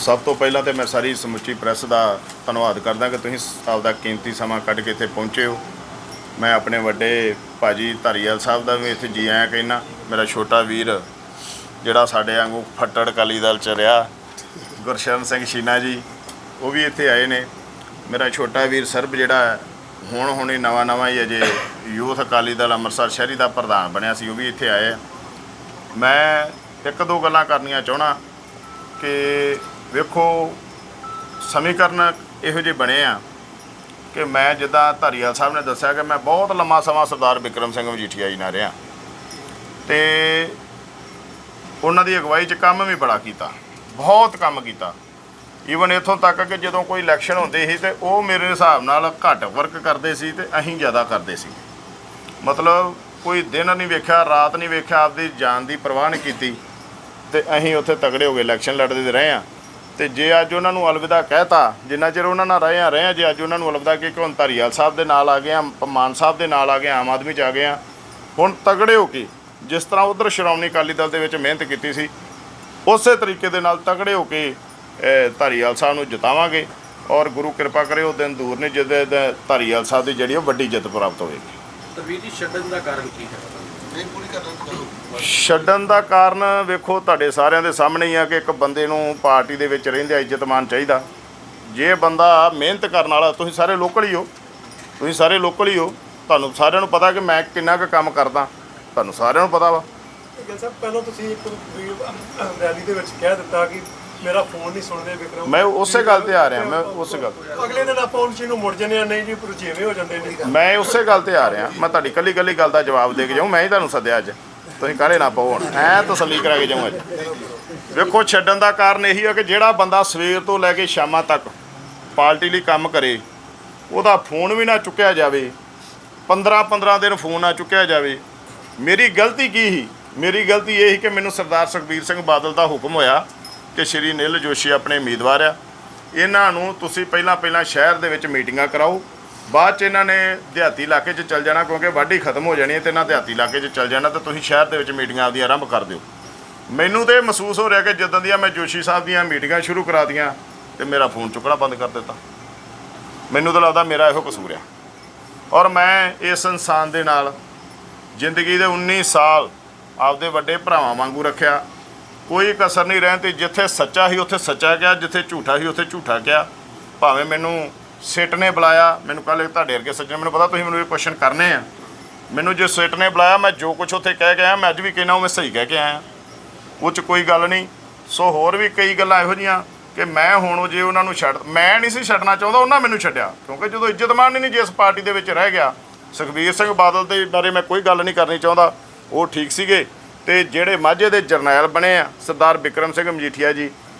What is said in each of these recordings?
ਸਭ ਤੋਂ ਪਹਿਲਾਂ ਤੇ ਮੈਂ ਸਾਰੀ ਸਮੁੱਚੀ ਪ੍ਰੈਸ ਦਾ ਧੰਨਵਾਦ ਕਰਦਾ ਕਿ ਤੁਸੀਂ ਆਪਦਾ ਕੀਮਤੀ ਸਮਾਂ ਕੱਢ ਕੇ ਇੱਥੇ ਪਹੁੰਚੇ ਹੋ। ਮੈਂ ਆਪਣੇ ਵੱਡੇ ਭਾਜੀ ਧਾਰੀਵਾਲ ਸਾਹਿਬ ਦਾ ਵੀ ਇੱਥੇ ਜੀ ਆਇਆ ਕਹਿਣਾ ਮੇਰਾ ਛੋਟਾ ਵੀਰ ਜਿਹੜਾ ਸਾਡੇ ਵਾਂਗੂ ਫੱਟੜ ਅਕਾਲੀ ਦਲ ਚ ਰਿਹਾ, ਗੁਰਸ਼ਰਨ ਸਿੰਘ ਸ਼ੀਨਾ ਜੀ, ਉਹ ਵੀ ਇੱਥੇ ਆਏ ਨੇ। ਮੇਰਾ ਛੋਟਾ ਵੀਰ ਸਰਬ ਜਿਹੜਾ ਹੁਣ ਹੁਣੇ ਨਵਾਂ ਨਵਾਂ ਹੀ ਅਜੇ ਯੂਥ ਅਕਾਲੀ ਦਲ ਅੰਮ੍ਰਿਤਸਰ ਸ਼ਹਿਰੀ ਦਾ ਪ੍ਰਧਾਨ ਬਣਿਆ ਸੀ, ਉਹ ਵੀ ਇੱਥੇ ਆਏ ਮੈਂ ਇੱਕ ਦੋ ਗੱਲਾਂ ਕਰਨੀਆਂ ਚਾਹਣਾ ਕਿ ਵੇਖੋ, ਸਮੀਕਰਨ ਇਹੋ ਜਿਹੇ ਬਣੇ ਆ ਕਿ ਮੈਂ ਜਿੱਦਾਂ ਧਾਰੀਵਾਲ ਸਾਹਿਬ ਨੇ ਦੱਸਿਆ ਕਿ ਮੈਂ ਬਹੁਤ ਲੰਮਾ ਸਮਾਂ ਸਰਦਾਰ ਵਿਕਰਮ ਸਿੰਘ ਮਜੀਠੀਆ ਜੀ ਨਾਲ ਰਿਹਾ ਤੇ ਉਹਨਾਂ ਦੀ ਅਗਵਾਈ 'ਚ ਕੰਮ ਵੀ ਬੜਾ ਕੀਤਾ, ਬਹੁਤ ਕੰਮ ਕੀਤਾ। ਈਵਨ ਇਥੋਂ ਤੱਕ ਕਿ ਜਦੋਂ ਕੋਈ ਇਲੈਕਸ਼ਨ ਹੁੰਦੇ ਸੀ ਤੇ ਉਹ ਮੇਰੇ ਹਿਸਾਬ ਨਾਲ ਘੱਟ ਵਰਕ ਕਰਦੇ ਸੀ ਤੇ ਅਸੀਂ ਜ਼ਿਆਦਾ ਕਰਦੇ ਸੀ। ਮਤਲਬ ਕੋਈ ਦਿਨ ਨਹੀਂ ਵੇਖਿਆ, ਰਾਤ ਨਹੀਂ ਵੇਖਿਆ, ਆਪਦੀ ਜਾਨ ਦੀ ਪਰਵਾਹ ਨਹੀਂ ਕੀਤੀ ਤੇ ਅਸੀਂ ਉੱਥੇ ਤਗੜੇ ਹੋ ਗਏ ਇਲੈਕਸ਼ਨ ਲੜਦੇ ਰਹੇ ਆ ਤੇ ਜੇ ਅੱਜ ਉਹਨਾਂ ਨੂੰ ਅਲਵਿਦਾ ਕਹਿਤਾ ਜਿੰਨਾ ਚਿਰ ਉਹਨਾਂ ਨਾਲ ਰਹੇ ਆ ਰਹੇ ਆ ਜੇ ਅੱਜ ਉਹਨਾਂ ਨੂੰ ਅਲਵਿਦਾ ਕਿ ਹੁਣ ਧਾਰੀਵਾਲ ਸਾਹਿਬ ਦੇ ਨਾਲ ਆ ਗਏ ਆ ਮਾਨ ਸਾਹਿਬ ਦੇ ਨਾਲ ਆ ਗਏ ਆ, ਆਮ ਆਦਮੀ ਚ ਆ ਗਏ ਆ ਹੁਣ ਤਗੜੇ ਹੋ ਕੇ ਜਿਸ ਤਰ੍ਹਾਂ ਉਧਰ ਸ਼੍ਰੋਮਣੀ ਅਕਾਲੀ ਦਲ ਦੇ ਵਿੱਚ ਮਿਹਨਤ ਕੀਤੀ ਸੀ ਉਸੇ ਤਰੀਕੇ ਦੇ ਨਾਲ ਤਗੜੇ ਹੋ ਕੇ ਧਾਰੀਵਾਲ ਸਾਹਿਬ ਨੂੰ ਜਿਤਾਵਾਂਗੇ ਔਰ ਗੁਰੂ ਕਿਰਪਾ ਕਰੇ ਉਹ ਦਿਨ ਦੂਰ ਨਹੀਂ ਜਿਹਦੇ ਦੇ ਧਾਰੀਵਾਲ ਸਾਹਿਬ ਦੀ ਜਿਹੜੀ ਉਹ ਵੱਡੀ ਜਿੱਤ ਪ੍ਰਾਪਤ ਹੋਵੇਗੀ ਤਾਂ ਵੀਰ ਜੀ ਛੱਡਣ ਦਾ ਕਾਰਨ ਕੀ ਹੈ? ਨਹੀਂ ਪੂਰੀ ਕਰਨਾ ਕਰੋ। ਛੱਡਣ ਦਾ ਕਾਰਨ ਵੇਖੋ ਤੁਹਾਡੇ ਸਾਰਿਆਂ ਦੇ ਸਾਹਮਣੇ ਹੀ ਆ ਕਿ ਇੱਕ ਬੰਦੇ ਨੂੰ ਪਾਰਟੀ ਦੇ ਵਿੱਚ ਰਹਿੰਦਿਆਂ ਇੱਜ਼ਤ ਮਾਨ ਚਾਹੀਦਾ। ਜੇ ਬੰਦਾ ਮਿਹਨਤ ਕਰਨ ਵਾਲਾ ਤੁਸੀਂ ਸਾਰੇ ਲੋਕਲ ਹੀ ਹੋ। ਤੁਸੀਂ ਸਾਰੇ ਲੋਕਲ ਹੀ ਹੋ। ਤੁਹਾਨੂੰ ਸਾਰਿਆਂ ਨੂੰ ਪਤਾ ਕਿ ਮੈਂ ਕਿੰਨਾ ਕੁ ਕੰਮ ਕਰਦਾ। ਤੁਹਾਨੂੰ ਸਾਰਿਆਂ ਨੂੰ ਪਤਾ ਵਾ। ਗਿਲ ਸਾਹਿਬ ਪਹਿਲਾਂ ਤੁਸੀਂ ਇੱਕ ਵੀ ਰੈਲੀ ਦੇ ਵਿੱਚ ਕਹਿ ਦਿੱਤਾ ਕਿ ਮੇਰਾ ਫੋਨ ਨਹੀਂ ਸੁਣਦੇ ਵਿਕਰਮ। ਮੈਂ ਉਸੇ ਗੱਲ ਤੇ ਆ ਰਿਹਾ ਮੈਂ ਉਸੇ ਗੱਲ ਅਗਲੇ ਦਿਨ ਆਪਾਂ ਉਸ ਨੂੰ ਮੁੜ ਆ ਨਹੀਂ ਜੀ ਰੁਝੇਵੇਂ ਹੋ ਜਾਂਦੇ ਨੇ। ਮੈਂ ਉਸੇ ਗੱਲ ਤੇ ਆ ਰਿਹਾ। ਮੈਂ ਤੁਹਾਡੀ ਕੱਲੀ ਕੱਲੀ ਗੱਲ ਦਾ ਜਵਾਬ ਦੇ ਕੇ ਜਾਊਂ। ਮੈਂ ਹੀ ਤੁਹਾਨੂੰ ਸੱਦਿਆ ਅੱਜ। ਤੁਸੀਂ ਕਾਹਲੇ ਨਾ ਪਾਓ ਹੁਣ? ਐ ਤਸੱਲੀ ਕਰਾ ਕੇ ਜਾਊਂ ਅੱਜ। ਵੇਖੋ, ਛੱਡਣ ਦਾ ਕਾਰਨ ਇਹੀ ਹੈ ਕਿ ਜਿਹੜਾ ਬੰਦਾ ਸਵੇਰ ਤੋਂ ਲੈ ਕੇ ਸ਼ਾਮਾਂ ਤੱਕ ਪਾਰਟੀ ਲਈ ਕੰਮ ਕਰੇ, ਉਹਦਾ ਫੋਨ ਵੀ ਨਾ ਚੁੱਕਿਆ ਜਾਵੇ 15 15 ਦਿਨ ਫੋਨ ਨਾ ਚੁੱਕਿਆ ਜਾਵੇ। ਮੇਰੀ ਗਲਤੀ ਕੀ ਸੀ? ਮੇਰੀ ਗਲਤੀ ਇਹ ਸੀ ਕਿ ਮੈਨੂੰ ਸਰਦਾਰ ਸੁਖਬੀਰ ਸਿੰਘ ਬਾਦਲ ਦਾ ਹੁਕਮ ਹੋਇਆ ਕਿ ਸ਼੍ਰੀ ਨਿਲ ਜੋਸ਼ੀ ਆਪਣੇ ਉਮੀਦਵਾਰ ਆ। ਇਹਨਾਂ ਨੂੰ ਤੁਸੀਂ ਪਹਿਲਾਂ ਪਹਿਲਾਂ ਸ਼ਹਿਰ ਦੇ ਵਿੱਚ ਮੀਟਿੰਗਾਂ ਕਰਾਓ ਬਾਅਦ ਚ ਇਹਨਾਂ ਨੇ ਦਿਹਾਤੀ ਇਲਾਕੇ 'ਚ ਚੱਲ ਜਾਣਾ ਕਿਉਂਕਿ ਵਾਢੀ ਖਤਮ ਹੋ ਜਾਣੀ ਹੈ ਤੇ ਇਹਨਾਂ ਦਿਹਾਤੀ ਇਲਾਕੇ 'ਚ ਚੱਲ ਜਾਣਾ ਤੇ ਤੁਸੀਂ ਸ਼ਹਿਰ ਦੇ ਵਿੱਚ ਮੀਟਿੰਗਾਂ ਆਪਦੀਆਂ ਆਰੰਭ ਕਰ ਦਿਓ। ਮੈਨੂੰ ਤੇ ਇਹ ਮਹਿਸੂਸ ਹੋ ਰਿਹਾ ਕਿ ਜਦੋਂ ਦੀਆਂ ਮੈਂ ਜੋਸ਼ੀ ਸਾਹਿਬ ਦੀਆਂ ਮੀਟਿੰਗਾਂ ਸ਼ੁਰੂ ਕਰਾ ਦੀਆਂ ਤੇ ਮੇਰਾ ਫੋਨ ਚੁੱਕਣਾ ਬੰਦ ਕਰ ਦਿੱਤਾ। ਮੈਨੂੰ ਤਾਂ ਲੱਗਦਾ ਮੇਰਾ ਇਹੋ ਕਸੂਰ ਆ। ਔਰ ਮੈਂ ਇਸ ਇਨਸਾਨ ਦੇ ਨਾਲ ਜ਼ਿੰਦਗੀ ਦੇ 19 ਸਾਲ ਆਪਦੇ ਵੱਡੇ ਭਰਾਵਾਂ ਵਾਂਗੂ ਰੱਖਿਆ। ਕੋਈ ਕਸਰ ਨਹੀਂ ਰਹਿਣ ਤੇ ਜਿੱਥੇ ਸੱਚਾ ਸੀ ਉੱਥੇ ਸੱਚਾ ਗਿਆ ਜਿੱਥੇ ਝੂਠਾ ਸੀ ਉੱਥੇ ਝੂਠਾ ਗਿਆ ਭਾਵੇਂ ਮੈਨੂੰ ਸਿੱਟ ਨੇ ਬੁਲਾਇਆ, ਮੈਨੂੰ ਕੱਲ ਤੁਹਾਡੇ ਵਰਗੇ ਸੱਜਣ, ਮੈਨੂੰ ਪਤਾ ਤੁਸੀਂ ਮੈਨੂੰ ਇਹ ਕੁਐਸਚਨ ਕਰਨੇ ਆ। ਮੈਨੂੰ ਜੇ ਸਿੱਟ ਨੇ ਬੁਲਾਇਆ, ਮੈਂ ਜੋ ਕੁਝ ਉੱਥੇ ਕਹਿ ਕੇ ਆਇਆ, ਮੈਂ ਅੱਜ ਵੀ ਕਹਿਣਾ ਉਹ ਮੈਂ ਸਹੀ ਕਹਿ ਕੇ ਆਇਆ। ਉਹ 'ਚ ਕੋਈ ਗੱਲ ਨਹੀਂ। ਸੋ ਹੋਰ ਵੀ ਕਈ ਗੱਲਾਂ ਇਹੋ ਜੀਆਂ ਕਿ ਮੈਂ ਹੁਣ ਜੇ ਉਹਨਾਂ ਨੂੰ ਛੱਡ, ਮੈਂ ਨਹੀਂ ਸੀ ਛੱਡਣਾ ਚਾਹੁੰਦਾ, ਉਹਨਾਂ ਮੈਨੂੰ ਛੱਡਿਆ। ਕਿਉਂਕਿ ਜਦੋਂ ਇੱਜ਼ਤਮਾਨ ਨਹੀਂ ਜਿਸ ਪਾਰਟੀ ਦੇ ਵਿੱਚ ਰਹਿ ਗਿਆ, ਸੁਖਬੀਰ ਸਿੰਘ ਬਾਦਲ ਦੇ ਬਾਰੇ ਮੈਂ ਕੋਈ ਗੱਲ ਨਹੀਂ ਕਰਨੀ ਚਾਹੁੰਦਾ। ਉਹ ਠੀਕ ਸੀਗੇ। ਤੇ ਜਿਹੜੇ ਮਾਝੇ ਦੇ ਜਰਨੈਲ ਬਣੇ ਆ, ਸਰਦਾਰ ਵਿਕਰਮ ਸਿੰਘ ਮਜੀਠੀਆ ਜੀ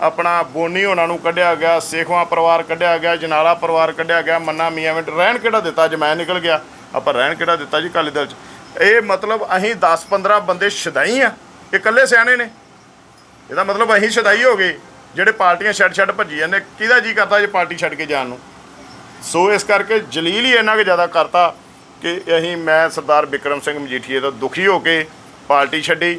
ਆਪਣਾ ਬੋਨੀ ਉਹਨਾਂ ਨੂੰ ਕੱਢਿਆ ਗਿਆ, ਸੇਖਵਾ ਪਰਿਵਾਰ ਕੱਢਿਆ ਗਿਆ, ਜਨਾਲਾ ਪਰਿਵਾਰ ਕੱਢਿਆ ਗਿਆ, ਮੰਨਾ ਮੀਆਂ ਮਿੰਟ, ਰਹਿਣ ਕਿਹੜਾ ਦਿੱਤਾ ਅੱਜ ਮੈਂ ਨਿਕਲ ਗਿਆ? ਆਪਾਂ ਰਹਿਣ ਕਿਹੜਾ ਦਿੱਤਾ ਜੀ ਕਾਲੀ ਦਲ ਚ? ਇਹ ਮਤਲਬ ਅਸੀਂ 10 15 ਬੰਦੇ ਸ਼ਦਾਈ ਆ, ਇਹ ਇਕੱਲੇ ਸਿਆਣੇ ਨੇ। ਇਹਦਾ ਮਤਲਬ ਅਸੀਂ ਸ਼ਦਾਈ ਹੋ ਗਏ, ਜਿਹੜੇ ਪਾਰਟੀਆਂ ਛੱਡ ਛੱਡ ਭੱਜੀ ਜਾਂਦੇ, ਕਿਹਦਾ ਜੀ ਕਰਦਾ ਜੇ ਪਾਰਟੀ ਛੱਡ ਕੇ ਜਾਣ ਨੂੰ? ਸੋ ਇਸ ਕਰਕੇ ਜਲੀਲ ਹੀ ਇੰਨਾ ਕੁ ਜ਼ਿਆਦਾ ਕਰਤਾ ਕਿ ਅਸੀਂ, ਮੈਂ ਸਰਦਾਰ ਵਿਕਰਮ ਸਿੰਘ ਮਜੀਠੀਏ ਦਾ ਦੁਖੀ ਹੋ ਕੇ ਪਾਰਟੀ ਛੱਡੀ।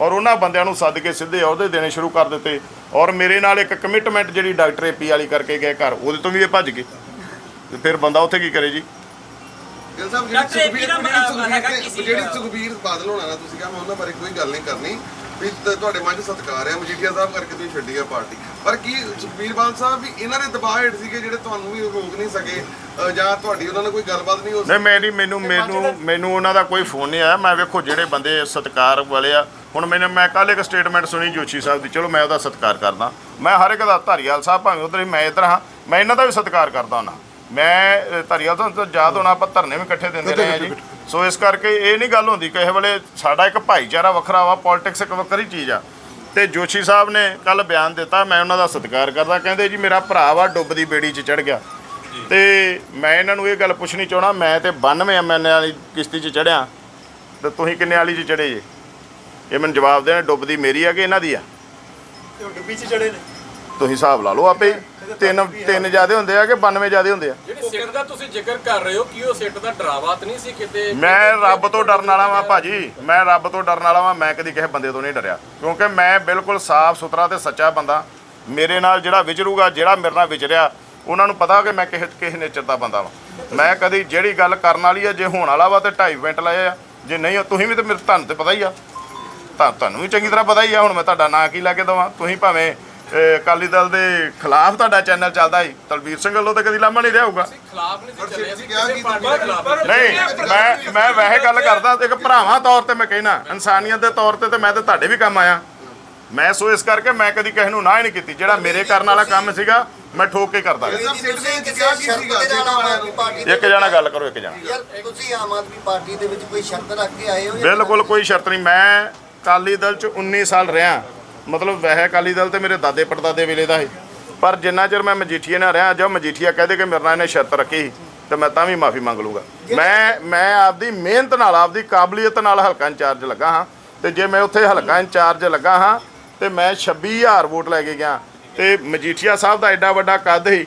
ਔਰ ਉਹਨਾਂ ਬੰਦਿਆਂ ਨੂੰ ਸੱਦ ਕੇ ਸਿੱਧੇ ਅਹੁਦੇ ਦੇਣੇ ਸ਼ੁਰੂ ਕਰ ਦਿੱਤੇ। ਔਰ ਮੇਰੇ ਨਾਲ ਇੱਕ ਕਮਿਟਮੈਂਟ ਜਿਹੜੀ ਡਾਕਟਰ ਏਪੀ ਵਾਲੀ ਕਰਕੇ ਗਏ ਘਰ ਉਹਦੇ ਤੋਂ ਵੀ ਇਹ ਭੱਜ ਗਏ। ਤੇ ਫਿਰ ਬੰਦਾ ਉੱਥੇ ਕੀ ਕਰੇ ਜੀ? ਗਿਲ ਸਾਹਿਬ ਜਿਹੜੀ ਸੁਖਬੀਰ? ਜਿਹੜੀ ਸੁਖਬੀਰ ਬਾਦਲ ਹੋਣਾ ਨਾ ਤੁਸੀਂ ਕਿਹਾ ਮੈਂ ਉਹਨਾਂ ਬਾਰੇ ਕੋਈ ਗੱਲ ਨਹੀਂ ਕਰਨੀ। ਵੀ ਤ- ਤੁਹਾਡੇ ਮਨ 'ਚ ਸਤਿਕਾਰ ਹੈ ਮਜੀਠੀਆ ਸਾਹਿਬ ਕਰਕੇ ਤੁਸੀਂ ਛੱਡੀ ਆ ਪਾਰਟੀ। ਪਰ ਕੀ ਸੁਖਬੀਰ ਬਾਦਲ ਸਾਹਿਬ ਵੀ ਇਹਨਾਂ ਦੇ ਦਬਾਅ ਹੇਠ ਸੀਗੇ ਜਿਹੜੇ ਤੁਹਾਨੂੰ ਵੀ ਰੋਕ ਨਹੀਂ ਸਕੇ ਅ, ਜਾਂ ਤੁਹਾਡੀ ਉਹਨਾਂ ਨਾਲ ਕੋਈ ਗੱਲਬਾਤ ਨਹੀਂ ਹੋ ਨਹੀਂ ਮੇਰੀ ਮੈਨੂੰ ਮੈਨੂੰ ਮੈਨੂੰ ਉਹਨਾਂ ਦਾ ਕੋਈ ਫੋਨ ਨਹੀਂ ਆਇਆ। ਮੈਂ ਵੇਖੋ ਜਿਹੜੇ ਬੰਦੇ ਸਤਿਕਾਰ ਵਾਲੇ ਆ। ਹੁਣ ਮੈਨੂੰ ਮੈਂ ਕੱਲ੍ਹ ਇੱਕ ਸਟੇਟਮੈਂਟ ਸੁਣੀ ਜੋਸ਼ੀ ਸਾਹਿਬ ਦੀ। ਚਲੋ ਮੈਂ ਉਹਦਾ ਸਤਿਕਾਰ ਕਰਦਾ। ਮੈਂ ਹਰ ਇੱਕ ਦਾ ਧਾਰੀਵਾਲ ਸਾਹਿਬ ਭਾਵੇਂ ਉਧਰ ਹੀ ਮੈਂ ਇੱਧਰ ਹਾਂ। ਮੈਂ ਇਹਨਾਂ ਦਾ ਵੀ ਸਤਿਕਾਰ ਕਰਦਾ ਹਾਂ ਮੈਂ ਧਾਰੀਵਾਲ ਤੋਂ ਯਾਦ ਹੋਣਾ ਆਪਾਂ ਧਰਨੇ ਵੀ ਇਕੱਠੇ ਦਿੰਦੇ ਰਹੇ ਹਾਂ ਜੀ। ਸੋ ਇਸ ਕਰਕੇ ਇਹ ਨਹੀਂ ਗੱਲ ਹੁੰਦੀ ਕਿਸੇ ਵੇਲੇ ਸਾਡਾ ਇੱਕ ਭਾਈਚਾਰਾ ਵੱਖਰਾ ਵਾ ਪੋਲਿਟਿਕਸ ਇੱਕ ਵੱਖਰੀ ਚੀਜ਼ ਆ। ਤੇ ਜੋਸ਼ੀ ਸਾਹਿਬ ਨੇ ਕੱਲ ਬਿਆਨ ਦਿੱਤਾ ਮੈਂ ਉਹਨਾਂ ਦਾ ਸਤਿਕਾਰ ਕਰਦਾ ਕਹਿੰਦੇ ਜੀ ਮੇਰਾ ਭਰਾ ਵਾ ਡੁੱਬਦੀ ਬੇੜੀ 'ਚ ਚੜ ਗਿਆ। ਤੇ ਮੈਂ ਇਹਨਾਂ ਨੂੰ ਇਹ ਗੱਲ ਪੁੱਛਣੀ ਚਾਹਣਾ ਮੈਂ ਤੇ 92 ਐਮਐਨ ਵਾਲੀ ਕਿਸ਼ਤੀ 'ਚ ਚੜਿਆ ਤੇ ਤੁਸੀਂ ਕਿੰਨੇ ਵਾਲੀ 'ਚ ਚੜੇ ਜੇ? ਇਹ ਮੈਨੂੰ ਜਵਾਬ ਦੇਣਾ ਡੁੱਬਦੀ ਮੇਰੀ ਆ ਕਿ ਇਹਨਾਂ ਦੀ ਆ? ਤੇ ਉਹ ਡੁੱਬੀ ਚ ਚੜੇ ਨੇ? ਤੁਸੀਂ ਹਿਸਾਬ ਲਾ ਲਓ ਆਪੇ ਹੀ। ਤਿੰਨ ਤਿੰਨ ਜਿਆਦੇ ਹੁੰਦੇ ਆ ਕਿ 92 ਜਿਆਦੇ ਹੁੰਦੇ ਆ? ਜਿਹੜੀ ਸਿੱਟ ਦਾ ਤੁਸੀਂ ਜ਼ਿਕਰ ਕਰ ਰਹੇ ਹੋ ਕਿ ਉਹ ਸਿੱਟ ਦਾ ਡਰਾਵਾ ਤਾਂ ਨਹੀਂ ਸੀ ਕਿਤੇ? ਮੈਂ ਰੱਬ ਤੋਂ ਡਰਨ ਵਾਲਾ ਵਾਂ ਭਾਜੀ। ਮੈਂ ਰੱਬ ਤੋਂ ਡਰਨ ਵਾਲਾ ਵਾਂ। ਮੈਂ ਕਦੀ ਕਿਸੇ ਬੰਦੇ ਤੋਂ ਨਹੀਂ ਡਰਿਆ। ਕਿਉਂਕਿ ਮੈਂ ਬਿਲਕੁਲ ਸਾਫ਼ ਸੁਥਰਾ ਤੇ ਸੱਚਾ ਬੰਦਾ। ਮੇਰੇ ਨਾਲ ਜਿਹੜਾ ਵਿਚਰੂਗਾ ਜਿਹੜਾ ਮੇਰੇ ਨਾਲ ਵਿਚਰਿਆ ਉਹਨਾਂ ਨੂੰ ਪਤਾ ਕਿ ਮੈਂ ਕਿਸੇ ਕਿਸੇ ਨੇਚਰ ਦਾ ਬੰਦਾ ਵਾਂ। ਮੈਂ ਕਦੀ ਜਿਹੜੀ ਗੱਲ ਕਰਨ ਵਾਲੀ ਆ ਜੇ ਹੋਣ ਵਾਲਾ ਵਾ ਤੇ 2.5 ਮਿੰਟ ਲਾਏ ਆ। ਜੇ ਨਹੀਂ ਤੁਸੀਂ ਵੀ ਤੇ ਮੇਰੇ ਤੁਹਾਨੂੰ ਤੇ ਪਤਾ ਹੀ ਆ। ਤਾਂ ਤੁਹਾਨੂੰ ਵੀ ਚੰਗੀ ਤਰ੍ਹਾਂ ਪਤਾ ਹੀ ਆ। ਹੁਣ ਮੈਂ ਤੁਹਾਡਾ ਨਾਂ ਕੀ ਲਾ ਕੇ ਦਵਾਂ? ਤੁਸੀਂ ਭਾਵੇਂ ਅਕਾਲੀ ਦਲ ਦੇ ਖਿਲਾਫ ਤੁਹਾਡਾ ਚੈਨਲ ਚੱਲਦਾ ਸੀ। ਤਲਵੀਰ ਸਿੰਘ ਵੱਲੋਂ ਤਾਂ ਕਦੀ ਲਾਮਾ ਨਹੀਂ ਰਿਹਾ ਹੋਊਗਾ। ਨਹੀਂ ਮੈਂ ਮੈਂ ਵੈਸੇ ਗੱਲ ਕਰਦਾ ਤੇ ਇੱਕ ਭਰਾਵਾਂ ਤੌਰ ਤੇ ਮੈਂ ਕਹਿਣਾ ਇਨਸਾਨੀਅਤ ਦੇ ਤੌਰ ਤੇ ਤੇ ਮੈਂ ਤੇ ਤੁਹਾਡੇ ਵੀ ਕੰਮ ਆਇਆ। ਮੈਂ ਸੋ ਇਸ ਕਰਕੇ ਮੈਂ ਕਦੀ ਕਿਸੇ ਨੂੰ ਨਾ ਹੀ ਨਹੀਂ ਕੀਤੀ ਜਿਹੜਾ ਮੇਰੇ ਕਰਨ ਵਾਲਾ ਕੰਮ ਸੀਗਾ ਮੈਂ ਠੋਕ ਕੇ ਕਰਦਾ ਇੱਕ ਜਣਾ ਗੱਲ ਕਰੋ ਇੱਕ ਜਣਾ। ਯਾਰ ਤੁਸੀਂ ਆਮ ਆਦਮੀ ਪਾਰਟੀ ਦੇ ਵਿੱਚ ਕੋਈ ਸ਼ਰਤ ਰੱਖ ਕੇ ਆਏ ਹੋ ਜਾਂ ਬਿਲਕੁਲ ਕੋਈ ਸ਼ਰਤ ਨਹੀਂ। ਮੈਂ ਅਕਾਲੀ ਦਲ ਚ 19 ਸਾਲ ਰਿਹਾ। ਮਤਲਬ ਵੈਸੇ ਅਕਾਲੀ ਦਲ ਤੇ ਮੇਰੇ ਦਾਦੇ ਪੜਦਾਦੇ ਵੇਲੇ ਦਾ ਸੀ। ਪਰ ਜਿੰਨਾ ਚਿਰ ਮੈਂ ਮਜੀਠੀਆ ਨਾਲ ਰਿਹਾ ਜਦ ਮਜੀਠੀਆ ਕਹਦੇ ਕਿ ਮੇਰੇ ਨਾਲ ਇਹਨੇ ਸ਼ਰਤ ਰੱਖੀ ਤੇ ਮੈਂ ਤਾਂ ਵੀ ਮਾਫੀ ਮੰਗ ਲੂੰਗਾ। ਮੈਂ ਮੈਂ ਆਪਦੀ ਮਿਹਨਤ ਨਾਲ ਆਪਦੀ ਕਾਬਲੀਅਤ ਨਾਲ ਹਲਕਾ ਇੰਚਾਰਜ ਲੱਗਾ ਹਾਂ ਤੇ ਜੇ ਮੈਂ ਉੱਥੇ ਹਲਕਾ ਇੰਚਾਰਜ ਲੱਗਾ ਹਾਂ ਤੇ ਮੈਂ 26000 ਵੋਟ ਲੈ ਕੇ ਗਿਆ ਤੇ ਮਜੀਠੀਆ ਸਾਹਿਬ ਦਾ ਐਡਾ ਵੱਡਾ ਕੱਦ ਸੀ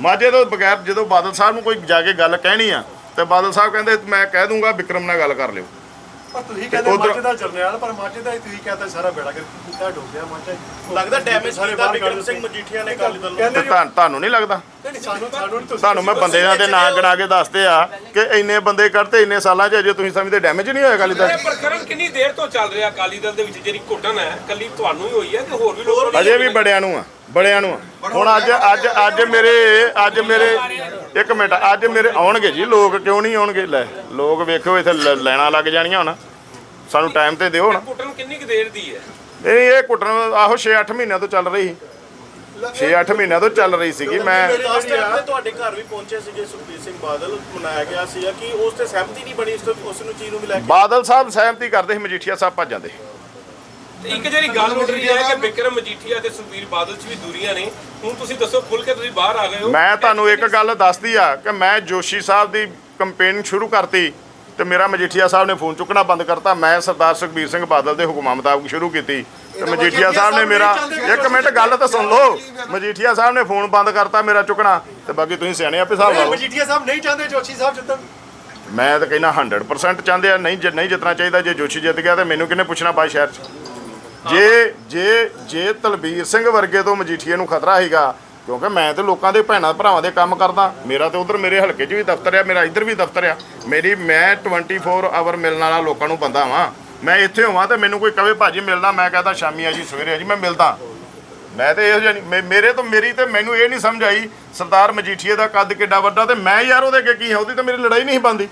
ਮਾਝੇ ਤੋਂ ਬਗੈਰ ਜਦੋਂ ਬਾਦਲ ਸਾਹਿਬ ਨੂੰ ਕੋਈ ਜਾ ਕੇ ਗੱਲ ਕਹਿਣੀ ਆ ਤੇ ਬਾਦਲ ਸਾਹਿਬ ਕਹਿੰਦੇ ਮੈਂ ਕਹਿ ਦੂੰਗਾ ਵਿਕਰਮ ਨਾਲ ਗੱਲ ਕਰ ਲਿਓ। ਪਰ ਤੁਸੀਂ ਕਹਿੰਦੇ ਮਾਝੇ ਦਾ ਜਰਨੈਲ ਪਰ ਮਾਝੇ ਦਾ ਹੀ ਤੁਸੀਂ ਕਹਿੰਦੇ ਸਾਰਾ ਬੇੜਾ ਕੀਤਾ ਡੋਬਿਆ ਮਾਝਾ। ਲੱਗਦਾ ਡੈਮੇਜ ਕੀਤਾ ਵਿਕਰਮ ਸਿੰਘ। ਮਜੀਠੀਆ ਨੇ ਅਕਾਲੀ ਦਲ ਨੂੰ ਤੇ ਤੁਹਾਨੂੰ ਨਹੀਂ ਲੱਗਦਾ? ਨਹੀਂ ਨਹੀਂ, ਸਾਨੂੰ ਸਾਨੂੰ ਨਹੀਂ ਤੁਸੀਂ ਤੁਹਾਨੂੰ ਮੈਂ ਬੰਦਿਆਂ ਦੇ ਨਾਂ ਗਣਾ ਕੇ ਦੱਸਦੇ ਆ ਕਿ ਇੰਨੇ ਬੰਦੇ ਕੱਢਤੇ ਇੰਨੇ ਸਾਲਾਂ 'ਚ ਅਜੇ ਤੁਸੀਂ ਸਮਝਦੇ ਡੈਮੇਜ ਨਹੀਂ ਹੋਇਆ ਅਕਾਲੀ ਦਲ? ਕਿੰਨੀ ਦੇਰ ਤੋਂ ਚੱਲ ਰਿਹਾ ਅਕਾਲੀ ਦਲ ਦੇ ਵਿੱਚ? ਜਿਹੜੀ ਘੁੱਟਣ ਹੈ ਕੱਲੀ ਤੁਹਾਨੂੰ ਹੀ ਹੋਈ ਹੈ ਕਿ ਹੋਰ ਵੀ ਲੋਕਾਂ ਨੂੰ ਅਜੇ ਵੀ ਬੜਿਆਂ ਨੂੰ ਆ। ਬੜਿਆਂ ਨੂੰ ਹੁਣ ਅੱਜ ਅੱਜ ਅੱਜ ਮੇਰੇ ਅੱਜ ਮੇਰੇ ਇੱਕ ਮਿੰਟ ਅੱਜ ਮੇਰੇ ਆਉਣਗੇ ਜੀ ਲੋਕ ਕਿਉਂ ਨਹੀਂ ਆਉਣਗੇ? ਲੈ ਲੋਕ ਵੇਖੋ ਇੱਥੇ ਲ- ਲਾਈਨਾਂ ਲੱਗ ਜਾਣੀਆਂ ਹੁਣ। ਸਾਨੂੰ ਟਾਈਮ ਤੇ ਦਿਓ ਹੁਣ। ਘੁੱਟਣ ਕਿੰਨੀ ਕੁ ਦੇਰ ਦੀ ਹੈ? ਨਹੀਂ ਇਹ ਕੁੱਟਣ ਆਹੋ 6-8 ਮਹੀਨਿਆਂ ਤੋਂ ਚੱਲ ਰਹੀ 6-8 ਮਹੀਨਿਆਂ ਤੋਂ ਚੱਲ ਰਹੀ ਸੀਗੀ। ਮੈਂ ਲਾਸਟ ਟਾਈਮ ਤੇ ਤੁਹਾਡੇ ਘਰ ਵੀ ਪਹੁੰਚੇ ਸੀਗੇ ਸੁਖਬੀਰ ਸਿੰਘ ਬਾਦਲ ਮਨਾਇਆ ਗਿਆ ਸੀਗਾ ਕਿ ਉਸ ਤੇ ਸਹਿਮਤੀ ਨਹੀਂ ਬਣੀ ਉਸ ਨੂੰ ਚੀਜ਼ ਨੂੰ ਵੀ ਲੈ ਕੇ? ਬਾਦਲ ਸਾਹਿਬ ਸਹਿਮਤੀ ਕਰਦੇ ਸੀ ਮਜੀਠੀਆ ਸਾਹਿਬ ਭੱਜ ਜਾਂਦੇ ਤੇ ਇੱਕ ਜਿਹੜੀ ਗੱਲ ਉੱਠ ਰਹੀ ਹੈ ਕਿ ਵਿਕਰਮ ਮਜੀਠੀਆ ਤੇ ਸੁਖਬੀਰ ਬਾਦਲ 'ਚ ਵੀ ਦੂਰੀਆਂ ਨੇ। ਹੁਣ ਤੁਸੀਂ ਦੱਸੋ ਖੁੱਲ ਕੇ ਤੁਸੀਂ ਬਾਹਰ ਆ ਗਏ ਹੋ। ਮੈਂ ਤੁਹਾਨੂੰ ਇੱਕ ਗੱਲ ਦੱਸਦੀ ਆ ਕਿ ਮੈਂ ਜੋਸ਼ੀ ਸਾਹਿਬ ਦੀ ਕੰਪੇਨ ਸ਼ੁਰੂ ਕਰਤੀ ਤੇ ਮੇਰਾ ਮਜੀਠੀਆ ਸਾਹਿਬ ਨੇ ਫੋਨ ਚੁੱਕਣਾ ਬੰਦ ਕਰਤਾ। ਮੈਂ ਸਰਦਾਰ ਸੁਖਬੀਰ ਸਿੰਘ ਬਾਦਲ ਦੇ ਹੁਕਮਾਂ ਮੁਤਾਬਕ ਸ਼ੁਰੂ ਕੀਤੀ। ਤੇ ਮਜੀਠੀਆ ਸਾਹਿਬ ਨੇ ਮੇਰਾ ਇੱਕ ਮਿੰਟ ਗੱਲ ਤਾਂ ਸੁਣ ਲਓ। ਮਜੀਠੀਆ ਸਾਹਿਬ ਨੇ ਫੋਨ ਬੰਦ ਕਰਤਾ ਮੇਰਾ ਚੁੱਕਣਾ। ਤੇ ਬਾਕੀ ਤੁਸੀਂ ਸਿਆਣੇ ਆਪੇ ਹਿਸਾਬ ਲਾਓ। ਮਜੀਠੀਆ ਸਾਹਿਬ ਨਹੀਂ ਚਾਹੁੰਦੇ ਜੋਸ਼ੀ ਸਾਹਿਬ ਜਿੱਤਣ। ਮੈਂ ਤਾਂ ਕਹਿੰਦਾ 100% ਚਾਹੁੰਦੇ ਆ। ਨਹੀਂ ਜੇ ਨਹੀਂ ਜਿੱਤਣਾ ਚਾਹੀਦਾ। ਜੇ ਜੋਸ਼ੀ ਜਿੱਤ ਗਿਆ ਤੇ ਮੈਨੂੰ ਕਿਹਨੇ ਪੁੱਛਣਾ ਬਾਈ ਸ਼ਹਿਰ 'ਚ? ਜੇ ਜੇ ਜੇ ਤਲਬੀਰ ਸਿੰਘ ਵਰਗੇ ਤੋਂ ਮਜੀਠੀਏ ਨੂੰ ਖਤਰਾ ਹੈਗਾ ਕਿਉਂਕਿ ਮੈਂ ਤੇ ਲੋਕਾਂ ਦੇ ਭੈਣਾਂ ਭਰਾਵਾਂ ਦੇ ਕੰਮ ਕਰਦਾ, ਮੇਰਾ ਤੇ ਉਧਰ ਮੇਰੇ ਹਲਕੇ 'ਚ ਵੀ ਦਫ਼ਤਰ ਆ, ਮੇਰਾ ਇੱਧਰ ਵੀ ਦਫ਼ਤਰ ਆ, ਮੇਰੀ, ਮੈਂ 24 ਆਵਰ ਮਿਲਣ ਵਾਲਾ ਲੋਕਾਂ ਨੂੰ ਬੰਦਾ ਵਾਂ। ਮੈਂ ਇੱਥੇ ਹੋਵਾਂ ਤੇ ਮੈਨੂੰ ਕੋਈ ਕਵੇ, ਭਾਜੀ ਮਿਲਣਾ ਮੈਂ ਕਹਦਾ, ਸ਼ਾਮੀ ਆ ਜੀ, ਸਵੇਰੇ ਆ ਜੀ, ਮੈਂ ਮਿਲਦਾ। ਮੈਂ ਤੇ ਇਹੋ ਜਿਹਾ ਮੇ- ਮੇਰੇ ਤੋਂ ਮੇਰੀ ਤੇ ਮੈਨੂੰ ਇਹ ਨਹੀਂ ਸਮਝ ਆਈ, ਸਰਦਾਰ ਮਜੀਠੀਏ ਦਾ ਕੱਦ ਕਿੱਡਾ ਵੱਡਾ ਤੇ ਮੈਂ ਯਾਰ ਉਹਦੇ ਅੱਗੇ ਕੀ ਹਾਂ, ਉਹਦੀ ਤਾਂ ਮੇਰੀ ਲੜਾਈ ਨਹੀਂ ਬੰਦੀ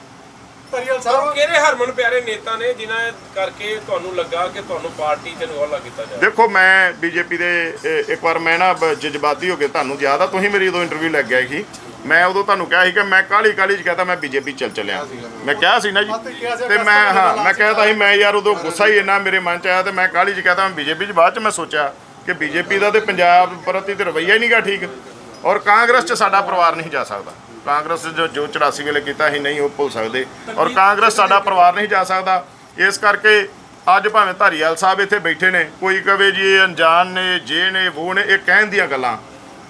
ਧਰੀਵਾਲ ਸਾਹਿਬ ਕਿਹੜੇ ਹਰਮਨ ਪਿਆਰੇ ਨੇਤਾ ਨੇ ਜਿਨ੍ਹਾਂ ਕਰਕੇ ਤੁਹਾਨੂੰ ਲੱਗਾ ਕਿ ਤੁਹਾਨੂੰ ਪਾਰਟੀ 'ਚ ਇਨਵੋਲਵ ਕੀਤਾ ਜਾਵੇ ਦੇਖੋ ਮੈਂ ਬੀਜੇਪੀ ਦੇ ਇਹ- ਇੱਕ ਵਾਰ ਮੈਂ ਨਾ ਬ- ਜਜ਼ਬਾਤੀ ਹੋ ਕੇ ਤੁਹਾਨੂੰ ਯਾਦ ਆ ਤੁਸੀਂ ਮੇਰੀ ਉਦੋਂ ਇੰਟਰਵਿਊ ਲੱਗ ਗਿਆ ਸੀ। ਮੈਂ ਉਦੋਂ ਤੁਹਾਨੂੰ ਕਿਹਾ ਸੀ ਕਿ ਮੈਂ ਕਾਲੀ ਕਾਲੀ ਚ ਕਹਤਾ ਮੈਂ ਬੀਜੇਪੀ ਚੱਲ ਚੱਲਿਆ। ਮੈਂ ਕਿਹਾ ਸੀ ਨਾ ਜੀ ਕਿਹਾ ਸੀ ਤੇ ਮੈਂ ਹਾਂ ਮੈਂ ਕਹਿਤਾ ਸੀ ਮੈਂ ਯਾਰ ਉਦੋਂ ਗੁੱਸਾ ਹੀ ਇੰਨਾ ਮੇਰੇ ਮਨ ਚ ਆਇਆ ਤੇ ਮੈਂ ਕਾਲੀ ਚ ਕਹਤਾ ਮੈਂ ਬੀਜੇਪੀ ਚ ਬਾਅਦ ਚ ਮੈਂ ਸੋਚਿਆ ਕਿ ਬੀਜੇਪੀ ਦਾ ਤੇ ਪੰਜਾਬ ਪ੍ਰਤੀ ਤੇ ਰਵੱਈਆ ਹੀ ਨਹੀਂਗਾ ਠੀਕ। ਔਰ ਕਾਂਗਰਸ ਚ ਸਾਡਾ ਪਰਿਵਾਰ ਨਹੀਂ ਜਾ ਸਕਦਾ। ਕਾਂਗਰਸ ਜੋ ਜੋ 84 ਵੇਲੇ ਕੀਤਾ ਸੀ ਨਹੀਂ ਉਹ ਭੁੱਲ ਸਕਦੇ। ਔਰ ਕਾਂਗਰਸ ਸਾਡਾ ਪਰਿਵਾਰ ਨਹੀਂ ਜਾ ਸਕਦਾ। ਇਸ ਕਰਕੇ ਅੱਜ ਭਾਵੇਂ ਧਾਰੀਵਾਲ ਸਾਹਿਬ ਇੱਥੇ ਬੈਠੇ ਨੇ ਕੋਈ ਕਵੇ ਜੀ ਇਹ ਅਣਜਾਣ ਨੇ ਜੇ ਨੇ ਉਹ ਨੇ ਇਹ ਕਹਿਣ ਦੀਆਂ ਗੱਲਾਂ।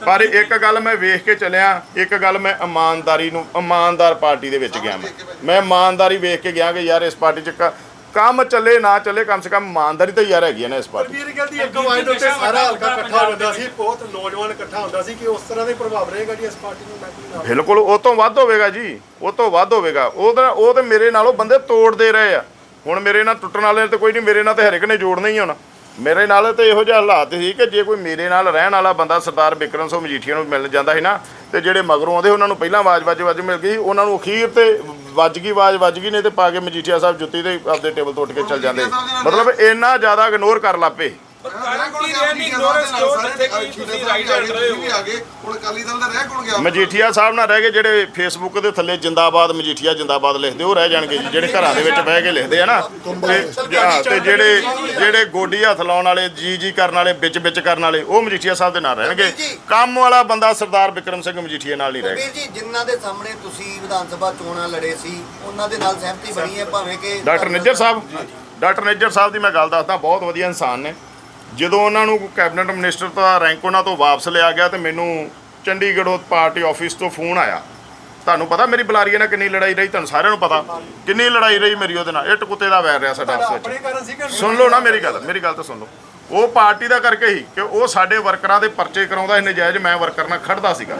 ਪਰ ਇੱਕ ਗੱਲ ਮੈਂ ਵੇਖ ਕੇ ਚੱਲਿਆ ਇੱਕ ਗੱਲ ਮੈਂ ਇਮਾਨਦਾਰੀ ਨੂੰ ਇਮਾਨਦਾਰ ਪਾਰਟੀ ਦੇ ਵਿੱਚ ਗਿਆ ਮੈਂ। ਮੈਂ ਇਮਾਨਦਾਰੀ ਵੇਖ ਕੇ ਗਿਆ ਕਿ ਯਾਰ ਇਸ ਪਾਰਟੀ 'ਚ ਕ- ਕੰਮ ਚੱਲੇ ਨਾ ਚੱਲੇ ਕਮ ਸੇ ਕਮ ਇਮਾਨਦਾਰੀ ਤਾਂ ਯਾਰ ਹੈਗੀ ਹੈ ਨਾ ਇਸ ਪਾਰਟੀ 'ਚ। ਵੀਰ ਕਹਿੰਦੀ ਇੱਕ ਵਾਰ ਦੇ ਉੱਤੇ ਸਾਰਾ ਹਲਕਾ ਇਕੱਠਾ ਹੋ ਜਾਂਦਾ ਸੀ ਬਹੁਤ ਨੌਜਵਾਨ ਇਕੱਠਾ ਹੁੰਦਾ ਸੀ ਕਿ ਉਸ ਤਰ੍ਹਾਂ ਦੇ ਪ੍ਰਭਾਵ ਰਹੇਗਾ ਜੀ ਇਸ ਪਾਰਟੀ ਨੂੰ ਮੈਂ ਕੀ ਨਾਮ ਬਿਲਕੁਲ ਉਹ ਤੋਂ ਵੱਧ ਹੋਵੇਗਾ ਜੀ ਉਹ ਤੋਂ ਵੱਧ ਹੋਵੇਗਾ। ਉਹਦਾ ਉਹ ਤੇ ਮੇਰੇ ਨਾਲੋਂ ਬੰਦੇ ਤੋੜਦੇ ਰਹੇ ਆ। ਹੁਣ ਮੇਰੇ ਨਾਲ ਟੁੱਟਣ ਵਾਲੇ ਤੇ ਕੋਈ ਨਹੀਂ ਮੇਰੇ ਨਾਲ ਤੇ ਹਰ ਇੱਕ ਨੇ ਜੋੜਨਾ ਹੀ ਹੁਣ। ਮੇਰੇ ਨਾਲ ਤੇ ਇਹੋ ਜਿਹਾ ਹਾਲਾਤ ਸੀ ਕਿ ਜੇ ਕੋਈ ਮੇਰੇ ਨਾਲ ਰਹਿਣ ਵਾਲਾ ਬੰਦਾ ਸਰਦਾਰ ਬਿਕਰਮ ਸਿੰਘ ਮਜੀਠੀਆ ਨੂੰ ਮਿਲਣ ਜਾਂਦਾ ਸੀ ਨਾ ਤੇ ਜਿਹੜੇ ਮਗਰੋਂ ਆਉਂਦੇ ਉਹਨਾਂ ਨੂੰ ਪਹਿਲਾਂ ਆਵਾਜ਼ ਵੱਜ ਵੱਜ ਮਿਲ ਗਈ ਉਹਨਾਂ ਨੂੰ ਅਖੀਰ ਤੇ ਵੱਜ ਗਈ ਆਵਾਜ਼ ਵੱਜ ਗਈ ਨਹੀਂ ਤੇ ਪਾ ਕੇ ਮਜੀਠੀਆ ਸਾਹਿਬ ਜੁੱਤੀ ਤੇ ਆਪਦੇ ਟੇਬਲ ਤੋਂ ਉੱਠ ਕੇ ਚੱਲ ਜਾਂਦੇ। ਮਤਲਬ ਇੰਨਾ ਜ਼ਿਆਦਾ ਇਗਨੋਰ ਕਰ ਲੱਪੇ ਕਾਰਨ ਕੀ ਰਿਹਾ? ਨਹੀਂ ignorance ਕਿਉਂ ਜਿੱਥੇ ਕਿ ਤੁਸੀਂ right hand ਰਹੇ ਹੋ। ਵੀ ਆ ਗਏ ਹੁਣ ਅਕਾਲੀ ਦਲ ਦਾ ਰਹਿ ਕੌਣ ਗਿਆ? ਮਜੀਠੀਆ ਸਾਹਿਬ ਨਾਲ ਰਹਿ ਗਏ ਜਿਹੜੇ ਫੇਸਬੁੱਕ ਦੇ ਥੱਲੇ ਜਿੰਦਾਬਾਦ ਮਜੀਠੀਆ ਜਿੰਦਾਬਾਦ ਲਿਖਦੇ ਉਹ ਰਹਿ ਜਾਣਗੇ ਜੀ ਜਿਹੜੇ ਘਰਾਂ ਦੇ ਵਿੱਚ ਬਹਿ ਕੇ ਲਿਖਦੇ ਆ ਨਾ। ਤੇ ਹਾਂ, ਤੇ ਜਿਹੜੇ ਜਿਹੜੇ ਗੋਡੀ ਹੱਥ ਲਾਉਣ ਵਾਲੇ ਜੀ ਜੀ ਕਰਨ ਵਾਲੇ ਵਿੱਚ ਵਿੱਚ ਕਰਨ ਵਾਲੇ ਉਹ ਮਜੀਠੀਆ ਸਾਹਿਬ ਦੇ ਨਾਲ ਰਹਿਣਗੇ। ਕੰਮ ਵਾਲਾ ਬੰਦਾ ਸਰਦਾਰ ਬਿਕਰਮ ਸਿੰਘ ਮਜੀਠੀਆ ਨਾਲ ਹੀ ਰਹੇਗਾ ਵੀਰ ਜੀ ਜਿਨ੍ਹਾਂ ਦੇ ਸਾਹਮਣੇ ਤੁਸੀਂ ਵਿਧਾਨ ਸਭਾ ਚੋਣਾਂ ਲੜੇ ਸੀ ਉਹਨਾਂ ਦੇ ਨਾਲ ਸਹਿਮਤੀ ਬਣੀ ਹੈ ਭਾਵੇਂ ਕਿ ਡਾਕਟਰ ਨਿੱਜਰ ਸਾਹਿਬ। ਡਾਕਟਰ ਨਿੱਜਰ ਸਾਹਿਬ ਦੀ ਮੈਂ ਗੱਲ ਦੱਸਦਾ ਬਹੁਤ ਵਧੀਆ ਇਨਸਾਨ ਨੇ। ਜਦੋਂ ਉਹਨਾਂ ਨੂੰ ਕੈਬਨਿਟ ਮਿਨਿਸਟਰ ਦਾ ਰੈਂਕ ਉਹਨਾਂ ਤੋਂ ਵਾਪਸ ਲਿਆ ਗਿਆ ਤੇ ਮੈਨੂੰ ਚੰਡੀਗੜ੍ਹੋਂ ਪਾਰਟੀ ਆਫਿਸ ਤੋਂ ਫੋਨ ਆਇਆ। ਤੁਹਾਨੂੰ ਪਤਾ ਮੇਰੀ ਬੁਲਾਰੀਏ ਨਾਲ ਕਿੰਨੀ ਲੜਾਈ ਰਹੀ? ਤੁਹਾਨੂੰ ਸਾਰਿਆਂ ਨੂੰ ਪਤਾ। ਕਿੰਨੀ ਲੜਾਈ ਰਹੀ ਮੇਰੀ ਉਹਦੇ ਨਾਲ? ਇੱਟ ਕੁੱਤੇ ਦਾ ਵੈਰ ਰਿਹਾ ਸਾਡਾ ਆਪਸ ਵਿੱਚ। ਸੁਣ ਲਓ ਨਾ ਮੇਰੀ ਗੱਲ ਮੇਰੀ ਗੱਲ ਤਾਂ ਸੁਣ ਲਓ। ਉਹ ਪਾਰਟੀ ਦਾ ਕਰਕੇ ਹੀ ਕਿ ਉਹ ਸਾਡੇ ਵਰਕਰਾਂ ਦੇ ਪਰਚੇ ਕਰਾਉਂਦਾ ਸੀ ਨਜਾਇਜ਼ ਮੈਂ ਵਰਕਰ ਨਾਲ ਖੜਦਾ ਸੀਗਾ।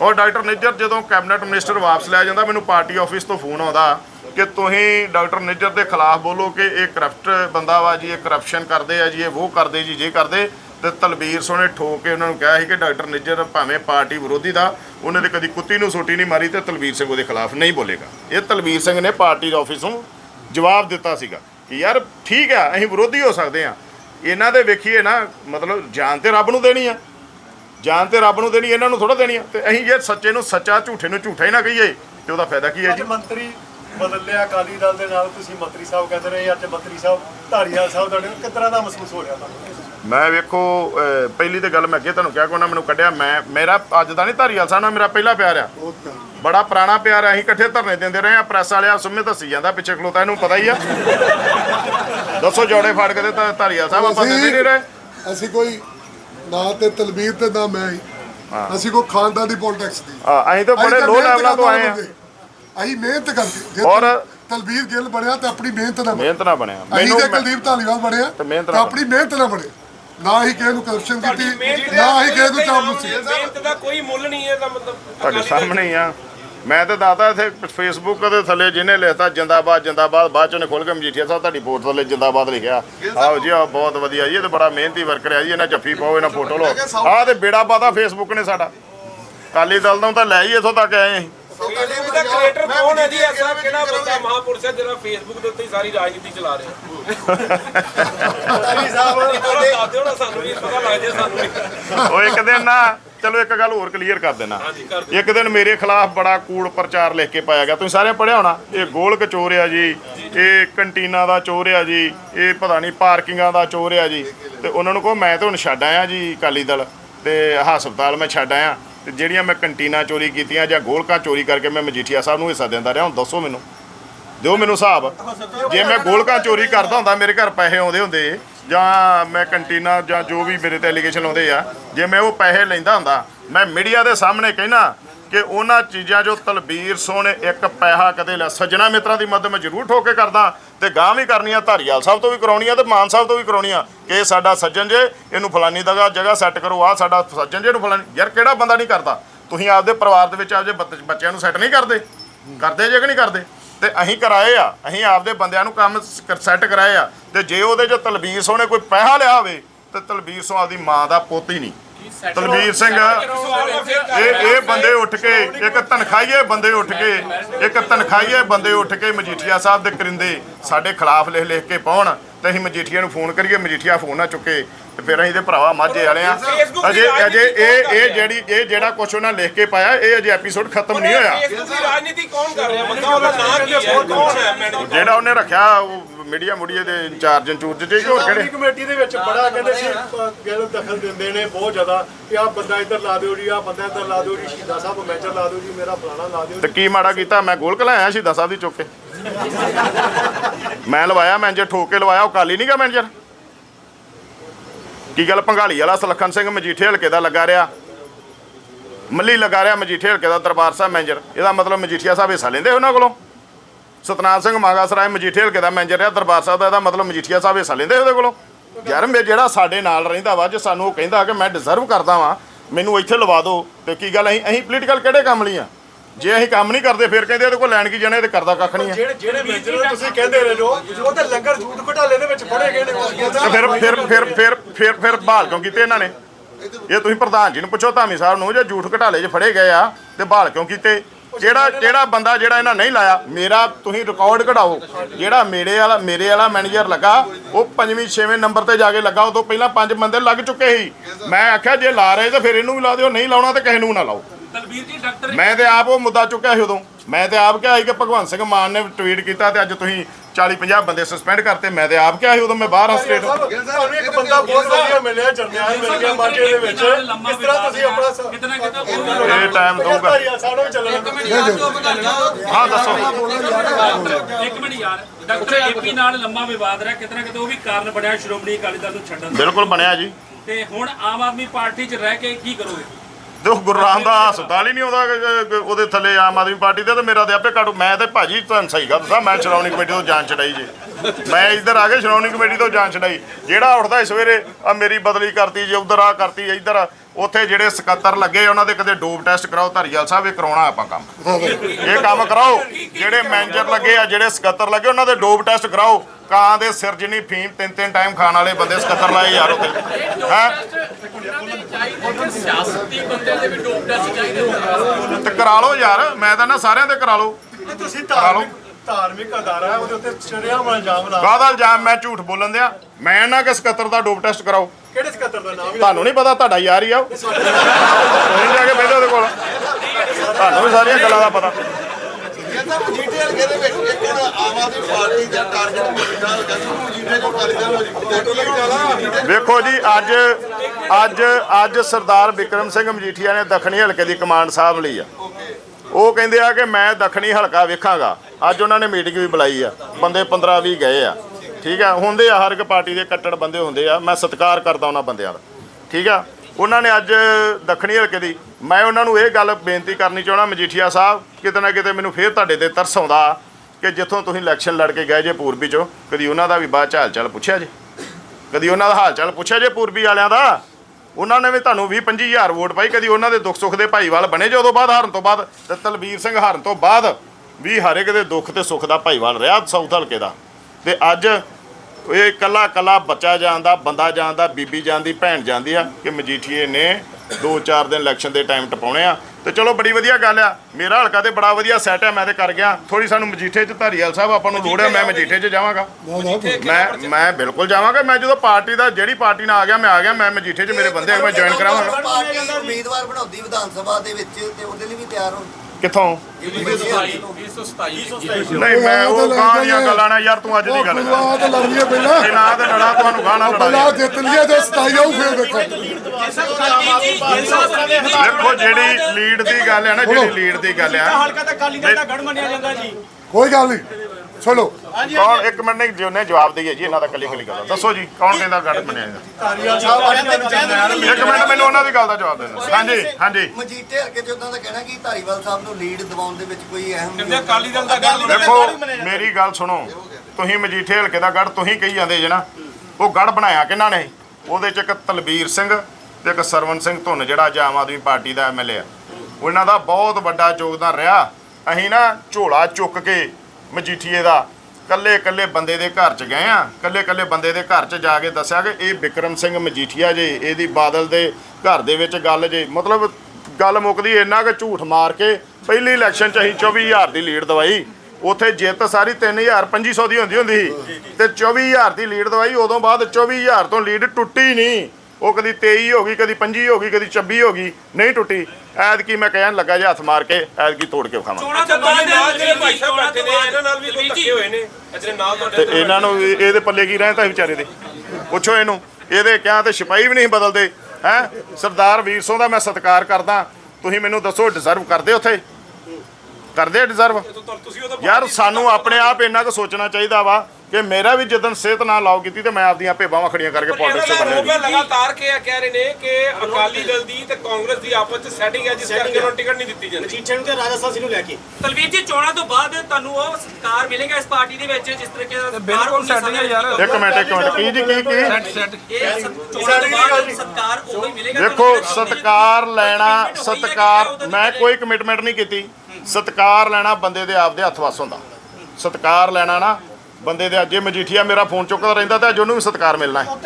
ਔਰ ਡਾਕਟਰ ਨਿੱਜਰ, ਜਦੋਂ ਕੈਬਨਿਟ ਮਿਨਿਸਟਰ ਵਾਪਸ ਲਿਆ ਜਾਂਦਾ, ਮੈਨੂੰ ਪਾਰਟੀ ਆਫਿਸ ਤੋਂ ਫੋਨ ਆਉਂਦਾ ਕਿ ਤੁਸੀਂ ਡਾਕਟਰ ਨਿੱਜਰ ਦੇ ਖਿਲਾਫ ਬੋਲੋ ਕਿ ਇਹ ਕਰਪਟ ਬੰਦਾ ਵਾ ਜੀ, ਇਹ ਕਰਪਸ਼ਨ ਕਰਦੇ ਆ ਜੀ, ਇਹ ਉਹ ਕਰਦੇ ਜੀ, ਜੇ ਕਰਦੇ। ਤੇ ਤਲਬੀਰ ਸੋਨੇ ਠੋਕ ਕੇ ਉਹਨਾਂ ਨੂੰ ਕਿਹਾ ਸੀ ਕਿ ਡਾਕਟਰ ਨਿੱਜਰ ਭਾਵੇਂ ਪਾਰਟੀ ਵਿਰੋਧੀ ਦਾ, ਉਹਨੇ ਤੇ ਕਦੀ ਕੁੱਤੀ ਨੂੰ ਸੋਟੀ ਨਹੀਂ ਮਾਰੀ ਤੇ ਤਲਬੀਰ ਸਿੰਘ ਉਹਦੇ ਖਿਲਾਫ ਨਹੀਂ ਬੋਲੇਗਾ। ਇਹ ਤਲਬੀਰ ਸਿੰਘ ਨੇ ਪਾਰਟੀ ਆਫਿਸ ਨੂੰ ਜਵਾਬ ਦਿੱਤਾ ਸੀਗਾ ਕਿ ਯਾਰ ਠੀਕ ਆ, ਅਸੀਂ ਵਿਰੋਧੀ ਹੋ ਸਕਦੇ ਆ। ਇਹਨਾਂ ਦੇ ਵੇਖੀਏ ਨਾ, ਮਤਲਬ ਜਾਨ ਤੇ ਰੱਬ ਨੂੰ ਦੇਣੀ ਆ। ਜਾਨ ਤੇ ਰੱਬ ਨੂੰ ਦੇਣੀ ਇਹਨਾਂ ਨੂੰ ਥੋੜਾ ਦੇਣੀ ਆ। ਤੇ ਅਸੀਂ ਜੇ ਸੱਚੇ ਨੂੰ ਸੱਚਾ ਝੂਠੇ ਨੂੰ ਝੂਠਾ ਹੀ ਨਾ ਕਹੀਏ ਤੇ ਉਹਦਾ ਫਾਇਦਾ ਕੀ ਹੈ ਜੀ? ਮੰਤਰੀ ਬਦਲ ਲਿਆ ਅਕਾਲੀ ਦਲ ਦੇ ਨਾਲ ਤੁਸੀਂ ਮੰਤਰੀ ਸਾਹਿਬ ਕਹਿੰਦੇ ਰਹੇ ਅੱਜ ਮੰਤਰੀ ਸਾਹਿਬ ਧਾਰੀਵਾਲ ਸਾਹਿਬ ਤੁਹਾਡੇ ਨੂੰ ਕਿਸ ਤਰ੍ਹਾਂ ਦਾ ਮਹਿਸੂਸ ਹੋ ਰਿਹਾ ਤੁਹਾਨੂੰ? ਮੈਂ ਵੇਖੋ ਪਹਿਲੀ ਤੇ ਗੱਲ ਮੈਂ ਅੱਗੇ ਤੁਹਾਨੂੰ ਕਿਹਾ ਕਿ ਉਹਨਾਂ ਮੈਨੂੰ ਕੱਢਿਆ ਮੈਂ ਮੇਰਾ ਅੱਜ ਦਾ ਨਹੀਂ ਧਾਰੀਵਾਲ ਸਾਹਿਬ ਨਾਲ ਮੇਰਾ ਪਹਿਲਾ ਪਿਆਰ ਆ। ਬੜਾ ਪੁਰਾਣਾ ਪਿਆਰ ਆ ਅਸੀਂ ਇਕੱਠੇ ਧਰਨੇ ਦਿੰਦੇ ਰਹੇ ਆ ਪ੍ਰੈਸ ਵਾਲਿਆ ਸੁਮੇ ਦੱਸੀ ਜਾਂਦਾ ਪਿੱਛੇ ਖਲੋਤਾ ਇਹਨੂੰ ਪਤਾ ਹੀ ਆ। ਦੱਸੋ ਜੋੜੇ ਫਾੜ ਕੇ ਤੇ ਧਾਰੀਵਾਲ ਸਾਹਿਬ ਆਪਾਂ ਦਿੰਦੇ ਨਹੀਂ ਰਹੇ। ਅਸੀਂ ਕੋਈ ਨਾ ਤੇ ਤਲਬੀਰ ਤੇ ਨਾ ਮੈਂ ਹੀ। ਅਸੀਂ ਕੋਈ ਖਾਨਦਾਨੀ ਪੋਲਿਟਿਕਸ ਦੀ। ਅਸੀਂ ਤਾਂ ਬੜੇ ਲੋ ਲੈਵਲਾਂ ਤੋਂ ਆਏ ਆ। ਅਸੀਂ ਮਿਹਨਤ ਕਰਕੇ ਜੇ ਔਰ- ਤਲਬੀਰ ਗਿੱਲ ਬਣਿਆ ਤਾਂ ਆਪਣੀ ਮਿਹਨਤ ਨਾਲ ਬਣਿਆ। ਮਿਹਨਤ ਨਾਲ ਬਣਿਆ। ਅਸੀਂ ਮੈਨੂੰ ਤੇ ਕੁਲਦੀਪ ਧਾਲੀਵਾਲ ਬਣਿਆ ਤੇ ਮਿਹਨਤ ਤਾਂ ਨਾਲ ਆਪਣੀ ਮਿਹਨਤ ਨਾਲ ਬਣੇ ਨਾ ਹੀ ਕਿਸੇ ਨੂੰ ਕਰਪਸ਼ਨ ਕੀਤੀ ਨਾ ਦਾ ਹੀ ਕਿਸੇ ਨੂੰ ਕੋਈ ਚਾਪਲੂਸੀ ਮਿਹਨਤ ਦਾ ਕੋਈ ਮੁੱਲ ਨਹੀਂ ਹੈ ਤਾਂ ਮਤਲਬ ਤੁਹਾਡੇ ਸਾਹਮਣੇ ਹੀ ਆ। ਮੈਂ ਤੇ ਦਾਤਾ ਇੱਥੇ ਫੇਸਬੁੱਕ ਦੇ ਥੱਲੇ ਜਿਹਨੇ ਲਿਖਤਾ ਜਿੰਦਾਬਾਦ ਜਿੰਦਾਬਾਦ ਬਾਅਦ ਚ ਉਹਨੇ ਖੋਲ ਕੇ ਮਜੀਠੀਆ ਸਾਹਿਬ ਤੁਹਾਡੀ ਫੋਟੋ ਥੱਲੇ ਜਿੰਦਾਬਾਦ ਲਿਖਿਆ। ਆਓ ਜੀ ਆਹ ਬਹੁਤ ਵਧੀਆ ਜੀ ਇਹ ਤਾਂ ਬੜਾ ਮਿਹਨਤੀ ਵਰਕਰ ਹੈ ਜੀ ਇਹਨਾਂ ਜੱਫੀ ਪਾਓ ਇਹਨਾਂ ਫੋਟੋ ਲਓ। ਆਹ ਤੇ ਬੇੜਾ ਪਾਤਾ ਫੇਸਬੁੱਕ ਨੇ ਸਾਡਾ। ਕਾਲੀ ਦਲ ਨੂੰ ਤਾਂ ਲੈ ਹੀ ਇੱਥੋਂ ਤੱਕ ਆਏ ਅਸੀਂ। ਫੇਸਬੁੱਕ ਦਾ ਕ੍ਰੀਏਟਰ ਕੌਣ ਹੈ ਜੀ? ਐਸਾ ਕਿਹੜਾ ਬੰਦਾ ਮਹਾਪੁਰਸ਼ ਹੈ ਜਿਹੜਾ ਫੇਸਬੁੱਕ ਦੇ ਉੱਤੇ ਹੀ ਸਾਰੀ ਰਾਜਨੀਤੀ ਚਲਾ ਰਿਹਾ? ਧਾਰੀ ਸਾਹਿਬ ਥੋੜਾ ਦੱਸ ਦਿਓ ਨਾ ਸਾਨੂੰ ਵੀ ਪਤਾ ਲੱਗ ਜਾਏ ਸਾਨੂੰ ਵੀ। ਉਹ ਇੱਕ ਦਿਨ ਨਾ ਚਲੋ ਇੱਕ ਗੱਲ ਹੋਰ ਕਲੀਅਰ ਕਰ ਦੇਣਾ। ਇੱਕ ਦਿਨ ਮੇਰੇ ਖਿਲਾਫ ਬੜਾ ਕੂੜ ਪ੍ਰਚਾਰ ਲਿਖ ਕੇ ਪਾਇਆ ਗਿਆ। ਤੁਸੀਂ ਸਾਰੇ ਪੜਿਆ ਹੋਣਾ? ਇਹ ਗੋਲਕ ਚੋਰ ਆ ਜੀ ਇਹ ਕੰਟੀਨਾਂ ਦਾ ਚੋਰ ਆ ਜੀ ਇਹ ਪਤਾ ਨਹੀਂ ਪਾਰਕਿੰਗਾਂ ਦਾ ਚੋਰ ਆ ਜੀ। ਤੇ ਉਹਨਾਂ ਨੂੰ ਕਹੋ ਮੈਂ ਤਾਂ ਹੁਣ ਛੱਡ ਆਇਆ ਜੀ ਅਕਾਲੀ ਦਲ ਤੇ ਹਸਪਤਾਲ ਮੈਂ ਛੱਡ ਆਇਆ। ਤੇ ਜਿਹੜੀਆਂ ਮੈਂ ਕੰਟੀਨਾਂ ਚੋਰੀ ਕੀਤੀਆਂ ਜਾਂ ਗੋਲਕਾਂ ਚੋਰੀ ਕਰਕੇ ਮੈਂ ਮਜੀਠੀਆ ਸਾਹਿਬ ਨੂੰ ਹਿੱਸਾ ਦਿੰਦਾ ਰਿਹਾ ਹੁਣ ਦੱਸੋ ਮੈਨੂੰ। ਦਿਓ ਮੈਨੂੰ ਹਿਸਾਬ। ਜੇ ਮੈਂ ਗੋਲਕਾਂ ਚੋਰੀ ਕਰਦਾ ਹੁੰਦਾ ਮੇਰੇ ਘਰ ਪੈਸੇ ਆਉਂਦੇ ਹੁੰਦੇ। ਜਾਂ ਮੈਂ ਕੰਟੀਨਾ ਜਾਂ ਜੋ ਵੀ ਮੇਰੇ ਤੇ ਐਲੀਗੇਸ਼ਨ ਲਾਉਂਦੇ ਆ, ਜੇ ਮੈਂ ਉਹ ਪੈਸੇ ਲੈਂਦਾ ਹੁੰਦਾ, ਮੈਂ ਮੀਡੀਆ ਦੇ ਸਾਹਮਣੇ ਕਹਿਣਾ ਕਿ ਉਹਨਾਂ ਚੀਜ਼ਾਂ ਜੋ ਤਲਬੀਰ ਸੋਹਣੇ ਇੱਕ ਪੈਸਾ ਕਦੇ ਲੈ ਸੱਜਣਾ ਮਿੱਤਰਾਂ ਦੀ ਮਦਦ ਮੈਂ ਜ਼ਰੂਰ ਠੋਕ ਕੇ ਕਰਦਾ ਤੇ ਗਾਂ ਵੀ ਕਰਨੀਆਂ ਧਾਰੀਵਾਲ ਸਾਹਿਬ ਤੋਂ ਵੀ ਕਰਾਉਣੀਆਂ ਤੇ ਮਾਨ ਸਾਹਿਬ ਤੋਂ ਵੀ ਕਰਾਉਣੀਆਂ ਕਿ ਇਹ ਸਾਡਾ ਸੱਜਣ ਜੇ, ਇਹਨੂੰ ਫਲਾਨੀ ਦਗਾ ਜਗ੍ਹਾ ਸੈੱਟ ਕਰੋ ਆ ਸਾਡਾ ਸੱਜਣ ਜੇ ਇਹਨੂੰ ਫਲਾਨੀ, ਯਾਰ ਕਿਹੜਾ ਬੰਦਾ ਨਹੀਂ ਕਰਦਾ? ਤੁਸੀਂ ਆਪਦੇ ਪਰਿਵਾਰ ਦੇ ਵਿੱਚ ਆਪਦੇ ਬੱਚ- ਬੱਚਿਆਂ ਨੂੰ ਸੈੱਟ ਨਹੀਂ ਕਰਦੇ ਕਰਦੇ ਜੇ ਕਿ ਨਹੀਂ ਕਰਦੇ? ਤੇ ਅਸੀਂ ਕਰਾਏ ਆ ਅਸੀਂ ਆਪਦੇ ਬੰਦਿਆਂ ਨੂੰ ਕੰਮ ਸੈੱਟ ਕਰਾਏ ਆ। ਤੇ ਜੇ ਉਹਦੇ ਚ ਤਲਬੀਰ ਸੋਹਣੇ ਕੋਈ ਪੈਸਾ ਲਿਆ ਹੋਵੇ ਤੇ ਤਲਬੀਰ ਸੋਹ ਆਪਦੀ ਮਾਂ ਦਾ ਪੁੱਤ ਹੀ ਨਹੀਂ ਤਲਬੀਰ ਸਿੰਘ ਇਹ ਇਹ ਬੰਦੇ ਉੱਠ ਕੇ ਇੱਕ ਤਨਖਾਹੀਏ ਬੰਦੇ ਉੱਠ ਕੇ ਇੱਕ ਤਨਖਾਹੀਏ ਬੰਦੇ ਉੱਠ ਕੇ ਮਜੀਠੀਆ ਸਾਹਿਬ ਦੇ ਕਰਿੰਦੇ ਸਾਡੇ ਖਿਲਾਫ ਲਿਖ ਲਿਖ ਕੇ ਪਾਉਣ। ਤੇ ਅਸੀਂ ਮਜੀਠੀਆ ਨੂੰ ਫੋਨ ਕਰੀਏ ਮਜੀਠੀਆ ਫੋਨ ਨਾ ਚੁੱਕੇ ਤੇ ਫਿਰ ਅਸੀਂ ਤੇ ਭਰਾਵਾ ਮਾਝੇ ਵਾਲੇ ਆ। ਅਜੇ ਅਜੇ ਇਹ ਇਹ ਜਿਹੜੀ ਇਹ ਜਿਹੜਾ ਕੁਛ ਉਹਨਾਂ ਲਿਖ ਕੇ ਪਾਇਆ ਇਹ ਅਜੇ ਐਪੀਸੋਡ ਖਤਮ ਨਹੀਂ ਹੋਇਆ। ਫੇਸਬੁੱਕ ਦੀ ਰਾਜਨੀਤੀ ਕੌਣ ਕਰ ਰਿਹਾ? ਬੰਦਾ ਉਹਦਾ ਨਾਂ ਕੀ ਹੈ? ਕੌਣ ਹੈ ਮੈਡਮ ਜਿਹੜਾ ਉਹਨੇ ਰੱਖਿਆ ਉਹ ਮੀਡੀਆ ਮੁੜੀਏ ਦੇ ਇੰਚਾਰਜ ਇੰਚੂਰਜ ਜੇ ਹੋਰ ਕਿਹੜੇ? ਕਮੇਟੀ ਦੇ ਵਿੱਚ ਬੜਾ ਕਹਿੰਦੇ ਸੀ ਗੱਲ ਦਖਲ ਦਿੰਦੇ ਨੇ ਬਹੁਤ ਜ਼ਿਆਦਾ ਕਿ ਆਹ ਬੰਦਾ ਇੱਧਰ ਲਾ ਦਿਓ ਜੀ ਆਹ ਬੰਦਾ ਇੱਧਰ ਲਾ ਦਿਓ ਜੀ ਸ਼ਹੀਦਾਂ ਸਾਹਿਬ ਮੈਚਰ ਲਾ ਦਿਓ ਜੀ ਮੇਰਾ ਫਲਾਣਾ ਲਾ ਦਿਓ ਤੇ ਕੀ ਮਾੜਾ ਕੀਤਾ? ਮੈਂ ਗੋਲਕ ਲਾਇਆ ਸ਼ਹੀਦਾਂ ਸਾਹਿਬ ਦੀ ਚੁੱਕ ਕੇ। ਮੈਂ ਲਵਾਇਆ ਮੈਨੇਜਰ, ਠੋਕ ਕੇ ਲਵਾਇਆ, ਉਹ ਕਾਲੀ ਨਹੀਂਗਾ ਮੈਨੇਜਰ। ਕੀ ਗੱਲ ਪੰਘਾਲੀ ਵਾਲਾ? ਸੁਲੱਖਣ ਸਿੰਘ ਮਜੀਠੇ ਹਲਕੇ ਦਾ ਲੱਗਾ ਰਿਹਾ। ਮੱਲੀ ਲਗਾ ਰਿਹਾ ਮਜੀਠੇ ਹਲਕੇ ਦਾ ਦਰਬਾਰ ਸਾਹਿਬ ਮੈਨੇਜਰ। ਇਹਦਾ ਮਤਲਬ ਮਜੀਠੀਆ ਸਾਹਿਬ ਹਿੱਸਾ ਲੈਂਦੇ ਉਹਨਾਂ ਕੋਲੋਂ? ਸਤਨਾਮ ਸਿੰਘ ਮਾਗਾਸਰਾਏ ਮਜੀਠੇ ਹਲਕੇ ਦਾ ਮੈਨੇਜਰ ਰਿਹਾ, ਦਰਬਾਰ ਸਾਹਿਬ ਦਾ ਇਹਦਾ ਮਤਲਬ ਮਜੀਠੀਆ ਸਾਹਿਬ ਹਿੱਸਾ ਲੈਂਦੇ ਉਹਦੇ ਕੋਲੋਂ? ਯਾਰ ਮੇ ਜਿਹੜਾ ਸਾਡੇ ਨਾਲ ਰਹਿੰਦਾ ਵਾ, ਜੇ ਸਾਨੂੰ ਉਹ ਕਹਿੰਦਾ ਕਿ ਮੈਂ ਡਿਜ਼ਰਵ ਕਰਦਾ ਵਾਂ, ਮੈਨੂੰ ਇੱਥੇ ਲਵਾ ਦਿਓ, ਤੇ ਕੀ ਗੱਲ, ਅਸੀਂ ਅਸੀਂ ਪੋਲੀਟੀਕਲ ਕਿਹੜੇ ਕੰਮ ਲਈ ਆ? ਜੇ ਅਸੀਂ ਕੰਮ ਨਹੀਂ ਕਰਦੇ ਫਿਰ ਕਹਿੰਦੇ ਇਹਦੇ ਕੋਲ ਲੈਣ ਕੀ ਜਾਣੇ ਤੇ ਕਰਦਾ ਕੱਖ ਨਹੀਂ ਆ ਜਿਹੜੇ ਜਿਹੜੇ ਨੂੰ ਤੁਸੀਂ ਕਹਿੰਦੇ ਰਹੇ ਜੋ ਉਹ ਤੇ ਲੰਗਰ ਝੂਠ ਘਟਾਲੇ ਦੇ ਵਿੱਚ ਫੜੇ ਗਏ ਨੇ ਤੇ ਫਿਰ ਫਿਰ ਫਿਰ ਫਿਰ ਫਿਰ ਫਿਰ ਬਹਾਲ ਕਿਉਂ ਕੀਤੇ ਇਹਨਾਂ ਨੇ? ਇਹ ਤੁਸੀਂ ਪ੍ਰਧਾਨ ਜੀ ਨੂੰ ਪੁੱਛੋ ਧਾਮੀ ਸਾਹਿਬ ਨੂੰ ਜੇ ਝੂਠ ਘਟਾਲੇ 'ਚ ਫੜੇ ਗਏ ਆ ਤੇ ਬਹਾਲ ਕਿਉਂ ਕੀਤੇ? ਜਿਹੜਾ ਜਿਹੜਾ ਬੰਦਾ ਜਿਹੜਾ ਇਹਨਾਂ ਨਹੀਂ ਲਾਇਆ ਮੇਰਾ ਤੁਸੀਂ ਰਿਕਾਰਡ ਕਢਾਓ। ਜਿਹੜਾ ਮੇਰੇ ਵਾਲਾ ਮੇਰੇ ਵਾਲਾ ਮੈਨੇਜਰ ਲੱਗਾ ਉਹ ਪੰਜਵੀਂ ਛੇਵੇਂ ਨੰਬਰ ਤੇ ਜਾ ਕੇ ਲੱਗਾ ਉਦੋਂ ਪਹਿਲਾਂ ਪੰਜ ਬੰਦੇ ਲੱਗ ਚੁੱਕੇ ਸੀ। ਮੈਂ ਆਖਿਆ ਜੇ ਲਾ ਰਹੇ ਤੇ ਫਿਰ ਇਹਨੂੰ ਵੀ ਲਾ ਦਿਓ ਨਹੀਂ ਲਾਉਣਾ ਤੇ ਕਿਸੇ ਨੂੰ ਵੀ ਨਾ ਲਾਓ। ਦਲਬੀਰ ਜੀ ਡਾਕਟਰ ਮੈਂ ਤੇ ਆਪ ਉਹ ਮੁੱਦਾ ਚੁੱਕਿਆ ਸੀ ਉਦੋਂ। ਮੈਂ ਤੇ ਆਪ ਕਿਹਾ ਸੀ ਕਿ ਭਗਵੰਤ ਸਿੰਘ ਮਾਨ ਨੇ ਟਵੀਟ ਕੀਤਾ ਤੇ ਅੱਜ ਤੁਸੀਂ 40 50 ਬੰਦੇ ਸਸਪੈਂਡ ਕਰਤੇ। ਮੈਂ ਤੇ ਆਪ ਕਿਹਾ ਸੀ ਉਦੋਂ ਮੈਂ ਬਾਹਰ ਆ ਸਟੇਟ ਤੁਹਾਨੂੰ ਇੱਕ ਬੰਦਾ ਬਹੁਤ ਵਧੀਆ ਮਿਲਿਆ ਜਰਨੈਲ ਮਿਲ ਗਿਆ ਮਾਝੇ ਦੇ ਵਿੱਚ। ਕਿਸ ਤਰ੍ਹਾਂ ਤੁਸੀਂ ਆਪਣਾ ਕਿਤਨਾ ਕਿਤਨਾ ਇਹ ਟਾਈਮ ਦਊਗਾ। ਧਾਰੀਵਾਲ ਸਾਹਿਬ ਨੂੰ ਵੀ ਚੱਲਣਾ ਹਾਂ ਦੱਸੋ। ਇੱਕ ਮਿੰਟ ਯਾਰ ਡਾਕਟਰ ਏਪੀ ਨਾਲ ਲੰਮਾ ਵਿਵਾਦ ਰਿਹਾ ਕਿਤਨਾ ਕਿਤੇ ਉਹ ਵੀ ਕਾਰਨ ਬਣਿਆ ਸ਼੍ਰੋਮਣੀ ਅਕਾਲੀ ਦਲ ਨੂੰ ਛੱਡਣ ਦਾ। ਬਿਲਕੁਲ ਬਣਿਆ ਜੀ। ਤੇ ਹੁਣ ਆਮ ਆਦਮੀ ਪਾਰਟੀ 'ਚ ਰਹਿ ਕੇ ਕੀ ਕਰੋਗੇ? ਤੇ ਉਹ ਗੁਰੂ ਦਾ ਹਸਪਤਾਲ ਹੀ ਨਹੀਂ ਆਉਂਦਾ ਕਿ- ਕਿ- ਉਹਦੇ ਥੱਲੇ ਆਮ ਆਦਮੀ ਪਾਰਟੀ ਦੇ, ਤੇ ਮੇਰਾ ਤੇ ਆਪੇ ਕਾਟੂ। ਮੈਂ ਤੇ ਭਾਜੀ, ਤੁਹਾਨੂੰ ਸਹੀ ਗੱਲ ਦੱਸਾਂ, ਮੈਂ ਸ਼੍ਰੋਮਣੀ ਕਮੇਟੀ ਤੋਂ ਜਾਨ ਛਡਾਈ ਜੇ। ਮੈਂ ਇੱਧਰ ਆ ਕੇ ਸ਼੍ਰੋਮਣੀ ਕਮੇਟੀ ਤੋਂ ਜਾਨ ਛਡਾਈ। ਜਿਹੜਾ ਉੱਠਦਾ ਸੀ ਸਵੇਰੇ ਆ ਮੇਰੀ ਬਦਲੀ ਕਰਤੀ ਜੇ, ਉਧਰ ਆ ਕਰਤੀ, ਇੱਧਰ ਆ ਉੱਥੇ ਜਿਹੜੇ ਸਕੱਤਰ ਲੱਗੇ ਉਹਨਾਂ ਦੇ ਕਦੇ ਡੋਪ ਟੈਸਟ ਕਰਾਓ, ਧਾਰੀਵਾਲ ਸਾਹਿਬ, ਇਹ ਕਰਾਉਣਾ ਆਪਾਂ ਕੰਮ। ਇਹ ਕੰਮ ਕਰਾਓ, ਜਿਹੜੇ ਮੈਨੇਜਰ ਲੱਗੇ ਆ, ਜਿਹੜੇ ਸਕੱਤਰ ਲੱਗੇ, ਉਹਨਾਂ ਦੇ ਡੋਪ ਟੈਸਟ ਕਰਾਓ। ਕਾਂ ਦੇ ਸਿਰ ਜਿੰਨੀ ਫੀਮ ਤਿੰਨ ਤਿੰਨ ਟਾਈਮ ਖਾਣ ਵਾਲੇ ਬੰਦੇ ਸਕੱਤਰ ਲਾਏ ਯਾਰ ਉੱਥੇ। ਹੈ? ਸਿਆਸਤੀ ਬੰਦੇ ਦੇ ਵੀ ਡੋਪ ਟੈਸਟ ਚਾਹੀਦੇ ਹੋਣਗੇ ਤੇ ਕਰਾ ਲਓ ਯਾਰ, ਮੈਂ ਤਾਂ ਨਾ ਸਾਰਿਆਂ ਦੇ ਕਰਾ ਲਓ। ਇਹ ਤੁਸੀਂ ਧਾਰਮਿਕ ਧਾਰਮਿਕ ਅਦਾਰਾ ਹੈ ਉਹਦੇ ਉੱਤੇ ਚੜਿਆ ਹੋਇਆ ਇਲਜ਼ਾਮ ਲਾ ਕਾਹਦਾ ਇਲਜ਼ਾਮ? ਮੈਂ ਝੂਠ ਬੋਲਣ ਦਿਆਂ। ਮੈਂ ਨਾ ਕਿ ਸਕੱਤਰ ਦਾ ਡੋਪ ਟੈਸਟ ਕਰਾਓ। ਕਿਹੜੇ ਸਕੱਤਰ ਦਾ ਨਾਮ? ਤੁਹਾਨੂੰ ਨਹੀਂ ਪਤਾ ਤੁਹਾਡਾ ਯਾਰ ਹੀ ਆ ਉਹ। ਤੁਸੀਂ ਜਾ ਕੇ ਬੈਠੋ ਉਹਦੇ ਕੋਲ। ਤੁਹਾਨੂੰ ਵੀ ਸਾਰੀਆਂ ਗੱਲਾਂ ਦਾ ਪਤਾ। ਕਹਿੰਦਾ ਵਿੱਚ ਇੱਕ ਆਮ ਆਦਮੀ ਪਾਰਟੀ ਦਾ ਟਾਰਗੇਟ ਵੇਖੋ ਜੀ ਅੱਜ ਅੱਜ ਅੱਜ ਸਰਦਾਰ ਵਿਕਰਮ ਸਿੰਘ ਮਜੀਠੀਆ ਨੇ ਦੱਖਣੀ ਹਲਕੇ ਦੀ ਕਮਾਂਡ ਸਾਹਿਬ ਲਈ ਆ। ਉਹ ਕਹਿੰਦੇ ਆ ਕਿ ਮੈਂ ਦੱਖਣੀ ਹਲਕਾ ਵੇਖਾਂਗਾ। ਅੱਜ ਉਹਨਾਂ ਨੇ ਮੀਟਿੰਗ ਵੀ ਬੁਲਾਈ ਆ। ਬੰਦੇ 15 20 ਗਏ ਆ। ਠੀਕ ਆ? ਹੁੰਦੇ ਆ, ਹਰ ਇੱਕ ਪਾਰਟੀ ਦੇ ਕੱਟੜ ਬੰਦੇ ਹੁੰਦੇ ਆ। ਮੈਂ ਸਤਿਕਾਰ ਕਰਦਾ ਉਹਨਾਂ ਬੰਦਿਆਂ ਦਾ। ਠੀਕ ਆ? ਉਹਨਾਂ ਨੇ ਅੱਜ ਦੱਖਣੀ ਹਲਕੇ ਦੀ, ਮੈਂ ਉਹਨਾਂ ਨੂੰ ਇਹ ਗੱਲ ਬੇਨਤੀ ਕਰਨੀ ਚਾਹਣਾ ਮਜੀਠੀਆ ਸਾਹਿਬ, ਕਿਤੇ ਨਾ ਕਿਤੇ ਮੈਨੂੰ ਫੇਰ ਤੁਹਾਡੇ ਤੇ ਤਰਸ ਆਉਂਦਾ ਕਿ ਜਿੱਥੋਂ ਤੁਸੀਂ ਇਲੈਕਸ਼ਨ ਲੜ ਕੇ ਗਏ ਜੇ ਪੂਰਬੀ ਚੋਂ, ਕਦੀ ਉਹਨਾਂ ਦਾ ਵੀ ਬਾਅਦ ਚ ਹਾਲ ਚਾਲ ਪੁੱਛਿਆ ਜੇ? ਕਦੀ ਉਹਨਾਂ ਦਾ ਹਾਲ ਚਾਲ ਪੁੱਛਿਆ ਜੇ ਪੂਰਬੀ ਵਾਲਿਆਂ ਦਾ? ਉਹਨਾਂ ਨੇ ਵੀ ਤੁਹਾਨੂੰ 20 25000 ਵੋਟ ਪਾਈ, ਕਦੀ ਉਹਨਾਂ ਦੇ ਦੁੱਖ ਸੁੱਖ ਦੇ ਭਾਈਵਾਲ ਬਣੇ ਜੇ ਉਦੋਂ ਬਾਅਦ, ਹਾਰਨ ਤੋਂ ਬਾਅਦ, ਤੇ ਤਲਬੀਰ ਸਿੰਘ ਹਾਰਨ ਤੋਂ ਬਾਅਦ ਵੀ ਹਰ ਇੱਕ ਦੇ ਦੁੱਖ ਤੇ ਸੁੱਖ ਦਾ ਭਾਈਵਾਲ ਰਿਹਾ ਸਾਊਥ ਹਲਕੇ ਦਾ। ਤੇ ਅੱਜ ਇਹ ਕੱਲਾ ਕੱਲਾ ਬੱਚਾ ਜਾਂਦਾ ਬੰਦਾ ਜਾਂਦਾ ਬੀਬੀ ਜਾਂਦੀ ਭੈਣ ਜਾਂਦੀ ਆ ਕਿ ਮਜੀਠੀਏ ਨੇ 2-4 ਦਿਨ ਇਲੈਕਸ਼ਨ ਦੇ ਟਾਈਮ ਟਪਾਉਣੇ ਆ। ਤੇ ਚਲੋ ਬੜੀ ਵਧੀਆ ਗੱਲ ਆ। ਮੇਰਾ ਹਲਕਾ ਤੇ ਬੜਾ ਵਧੀਆ ਸੈਟ ਹੈ ਮੈਂ ਤੇ ਕਰ ਗਿਆ। ਥੋੜੀ ਸਾਨੂੰ ਮਜੀਠੇ ਚ, ਧਾਰੀਵਾਲ ਸਾਹਿਬ ਆਪਾਂ ਨੂੰ ਲੋੜ ਹੈ ਮੈਂ ਮਜੀਠੇ ਚ ਜਾਵਾਂਗਾ। ਮੈਂ ਮੈਂ ਬਿਲਕੁਲ ਜਾਵਾਂਗਾ। ਮੈਂ ਜਦੋਂ ਪਾਰਟੀ ਦਾ, ਜਿਹੜੀ ਪਾਰਟੀ ਨਾਲ ਆ ਗਿਆ, ਮੈਂ ਆ ਗਿਆ, ਮੈਂ ਮਜੀਠੇ 'ਚ ਮੇਰੇ ਬੰਦੇ ਆ, ਮੈਂ ਜੁਆਇਨ ਕਰਾਵਾਂਗਾ। ਉਮੀਦਵਾਰ ਬਣਾਉਂਦੀ ਵਿਧਾਨ ਸਭਾ ਦੇ ਵਿੱਚ ਤੇ ਉਹਦੇ ਲਈ ਵੀ ਤਿਆਰ ਹੋ ਕਿੱਥੋਂ? ਮਜੀਠੇ ਹਲਕੇ ਤੋਂ। 227 ਨਹੀਂ ਮੈਂ ਉਹ ਗਾਂ ਦੀਆਂ ਗੱਲਾਂ ਯਾਰ ਤੂੰ ਅੱਜ ਦੀ ਗੱਲ ਕਰ ਆ ਤਾਂ ਲੜਨੀਆਂ ਪਹਿਲਾਂ। ਇਹ ਨਾ ਤੇ ਲੜਾ ਤੁਹਾਨੂੰ ਗਾਂ ਨਾਲ ਲੜਾ ਪਹਿਲਾਂ ਜਿੱਤ ਲਈਏ ਤੇ 27 ਆਉ ਫੇਰ ਦੇਖੋ। ਦੇਖੋ ਜਿਹੜੀ ਲੀਡ ਦੀ ਗੱਲ ਹੈ ਨਾ ਜਿਹੜੀ ਲੀਡ ਦੀ ਗੱਲ ਆ ਹਲਕਾ ਤਾਂ ਦਲ ਦਾ ਗੜ ਮੰਨਿਆ ਜਾਂਦਾ ਜੀ। ਕੋਈ ਗੱਲ ਨਹੀਂ। ਚਲੋ ਕੌਣ ਇੱਕ ਮਿੰਟ ਨਹੀਂ ਜਿਉਨੇ ਜਵਾਬ ਦਈਏ ਜੀ ਇਹਨਾਂ ਦਾ ਕੱਲੀ ਕੱਲੀ ਗੱਲ ਦੱਸੋ ਜੀ ਕੌਣ ਕਹਿੰਦਾ ਗੱਡ ਬਣਿਆ ਇੱਕ ਮਿੰਟ ਮੈਨੂੰ ਉਹਨਾਂ ਦੀ ਗੱਲ ਦਾ ਜਵਾਬ ਦੇਣਾ। ਹਾਂਜੀ ਹਾਂਜੀ। ਮਜੀਠੇ ਹਲਕੇ ਤੇ ਉਹਨਾਂ ਦਾ ਕਹਿਣਾ ਕਿ ਧਾਰੀਵਾਲ ਸਾਹਿਬ ਨੂੰ ਲੀਡ ਦਿਵਾਉਣ ਦੇ ਵਿੱਚ ਕੋਈ ਅਹਿਮ ਕਹਿੰਦੇ ਅਕਾਲੀ ਦਲ ਦਾ ਗੱਲ ਦੇਖੋ ਮੇਰੀ ਗੱਲ ਸੁਣੋ। ਤੁਸੀਂ ਮਜੀਠੇ ਹਲਕੇ ਦਾ ਗੜ ਤੁਸੀਂ ਕਹੀ ਜਾਂਦੇ ਜੇ ਨਾ ਉਹ ਗੜ ਬਣਾਇਆ ਕਿਹਨਾਂ ਨੇ? ਉਹਦੇ ਚ ਇੱਕ ਤਲਬੀਰ ਸਿੰਘ ਤੇ ਇੱਕ ਸਰਵਨ ਸਿੰਘ ਧੁੰਨ ਜਿਹੜਾ ਅੱਜ ਆਮ ਆਦਮੀ ਪਾਰਟੀ ਦਾ ਐਮਐਲਏ ਆ। ਉਹਨਾਂ ਦਾ ਬਹੁਤ ਵੱਡਾ ਯੋਗਦਾਨ ਰਿਹਾ। ਅਸੀਂ ਨਾ ਝੋਲਾ ਚੁੱਕ ਕੇ ਮਜੀਠੀਏ ਦਾ। ਕੱਲੇ ਕੱਲੇ ਬੰਦੇ ਦੇ ਘਰ ਚ ਗਏ ਆ। ਕੱਲੇ ਕੱਲੇ ਬੰਦੇ ਦੇ ਘਰ ਚ ਜਾ ਕੇ ਦੱਸਿਆ ਕਿ ਇਹ ਵਿਕਰਮ ਸਿੰਘ ਮਜੀਠੀਆ ਜੇ, ਇਹਦੀ ਬਾਦਲ ਦੇ ਘਰ ਦੇ ਵਿੱਚ ਗੱਲ ਜੇ। ਮਤਲਬ ਗੱਲ ਮੁੱਕਦੀ ਇੰਨਾ ਕਿ ਝੂਠ ਮਾਰ ਕੇ ਪਹਿਲੀ ਇਲੈਕਸ਼ਨ ਚ ਅਸੀਂ 24000 ਦੀ ਲੀਡ ਦਵਾਈ। ਉਥੇ ਜਿੱਤ ਸਾਰੀ 3000 2500 ਦੀ ਹੁੰਦੀ ਹੁੰਦੀ ਸੀ। ਤੇ 24000 ਦੀ ਲੀਡ ਦਵਾਈ, ਉਦੋਂ ਬਾਅਦ 24000 ਤੋਂ ਲੀਡ ਟੁੱਟੀ ਨਹੀਂ। ਉਹ ਕਦੀ 23 ਹੋ ਗਈ ਕਦੀ 25 ਹੋ ਗਈ ਕਦੀ 26 ਹੋ ਗਈ ਨਹੀਂ ਟੁੱਟੀ। ਐਦ ਕੀ ਮੈਂ ਕਹਿਣ ਲੱਗਾ ਜੇ ਹੱਥ ਮਾਰ ਕੇ ਐਦ ਕੀ ਤੋੜ ਕੇ ਵਿਖਾਵਾਂ। ਚੋਣਾਂ ਅੱਛਾ ਤੋਂ ਬਾਅਦ ਤੁਹਾਡੇ ਨਾਲ ਜਿਹੜੇ ਭਾਈ ਸਾਹਿਬ ਚੋਣਾਂ ਬੈਠੇ ਤੋਂ ਨੇ ਬਾਅਦ ਇਹਨਾਂ ਨਾਲ ਵੀ ਕੋਈ ਦਲਬੀਰ ਜੀ, ਧੱਕੇ ਹੋਏ ਨੇ। ਅਜੇ ਨਾਲ ਤੇ ਤੁਹਾਡੇ ਇਹਨਾਂ ਨੂੰ ਵੀ ਇਹਦੇ ਪੱਲੇ ਕੀ ਰਹਿੰਦਾ ਵਿਚਾਰੇ ਦੇ। ਪੁੱਛੋ ਇਹਨੂੰ ਇਹਦੇ ਕਿਹਾ ਤੇ ਸਿਪਾਹੀ ਵੀ ਨਹੀਂ ਬਦਲਦੇ ਹੈ? ਸਰਦਾਰ ਵੀਰ ਸਿੰਘ ਦਾ ਮੈਂ ਸਤਿਕਾਰ ਕਰਦਾ। ਤੁਸੀਂ ਮੈਨੂੰ ਦੱਸੋ ਡਿਜ਼ਰਵ ਕਰਦੇ ਉੱਥੇ? ਕਰਦੇ ਡਿਜ਼ਰਵ ਤੁਸੀਂ ਉਹਦਾ ਯਾਰ ਸਾਨੂੰ ਆਪਣੇ ਆਪ ਇੰਨਾ ਕੁ ਸੋਚਣਾ ਚਾਹੀਦਾ ਵਾ। ਕਿ ਮੇਰਾ ਵੀ ਜਦੋਂ ਸਿਹਤ ਨਾ ਲਾਓ ਕੀਤੀ ਤੇ ਮੈਂ ਆਪਦੀਆਂ ਭੇਬਾਂ ਵਖੜੀਆਂ ਕਰਕੇ ਪੋਲਿਟਿਕਸ ਚ ਬੰਨਿਆ ਦਾ ਲਗਾਤਾਰ ਕੇ ਕਹਿ ਰਹੇ ਨੇ ਕਿ ਅਕਾਲੀ ਦਲ ਦੀ ਤੇ ਕਾਂਗਰਸ ਦੀ ਆਪਸ ਚ ਸੈਟਿੰਗ ਹੈ ਜਿਸ ਕਰਕੇ ਉਹਨਾਂ ਨੂੰ ਟਿਕਟ ਨਹੀਂ ਦਿੱਤੀ ਜਾਂਦੀ। ਨੂੰ ਤੇ ਰਾਜਾ ਸਾਹਿਬ ਨੂੰ ਲੈ ਕੇ। ਤਲਵੀਰ ਜੀ ਚੋਣਾਂ ਤੋਂ ਬਾਅਦ ਤੁਹਾਨੂੰ ਉਹ ਸਤਿਕਾਰ ਮਿਲੇਗਾ ਇਸ ਪਾਰਟੀ ਦੇ ਵਿੱਚ ਜਿਸ ਤਰੀਕੇ ਦਾ ਬਿਲਕੁਲ setting ਹੈ ਯਾਰ। ਇੱਕ ਮਿੰਟ ਇੱਕ ਮਿੰਟ। ਕੀ ਜੀ ਕੀ ਕੀ? ਇਹ ਚੋਣਾਂ ਤੋਂ ਬਾਅਦ ਸਤਿਕਾਰ ਉਹ ਹੀ ਮਿਲੇਗਾ ਦੇਖੋ ਸਤਕਾਰ ਲੈਣਾ ਸਤਕਾਰ ਮੈਂ ਕੋਈ ਕਮਿਟਮੈਂਟ ਨਹੀਂ ਕੀਤੀ। ਸਤਕਾਰ ਲੈਣਾ ਬੰਦੇ ਦੇ ਆਪਦੇ ਹੱਥ ਵੱਸ ਹੁੰਦਾ ਸਤਕਾਰ ਲੈਣਾ ਨਾ ਬੰਦੇ ਦੇ ਜੇ ਮਜੀਠੀਆ ਮੇਰਾ ਫੋਨ ਚੁੱਕਦਾ ਰਹਿੰਦਾ ਤਾਂ ਅੱਜ ਉਹਨੂੰ ਵੀ ਸਤਕਾਰ ਮਿਲਣਾ ਹੈ।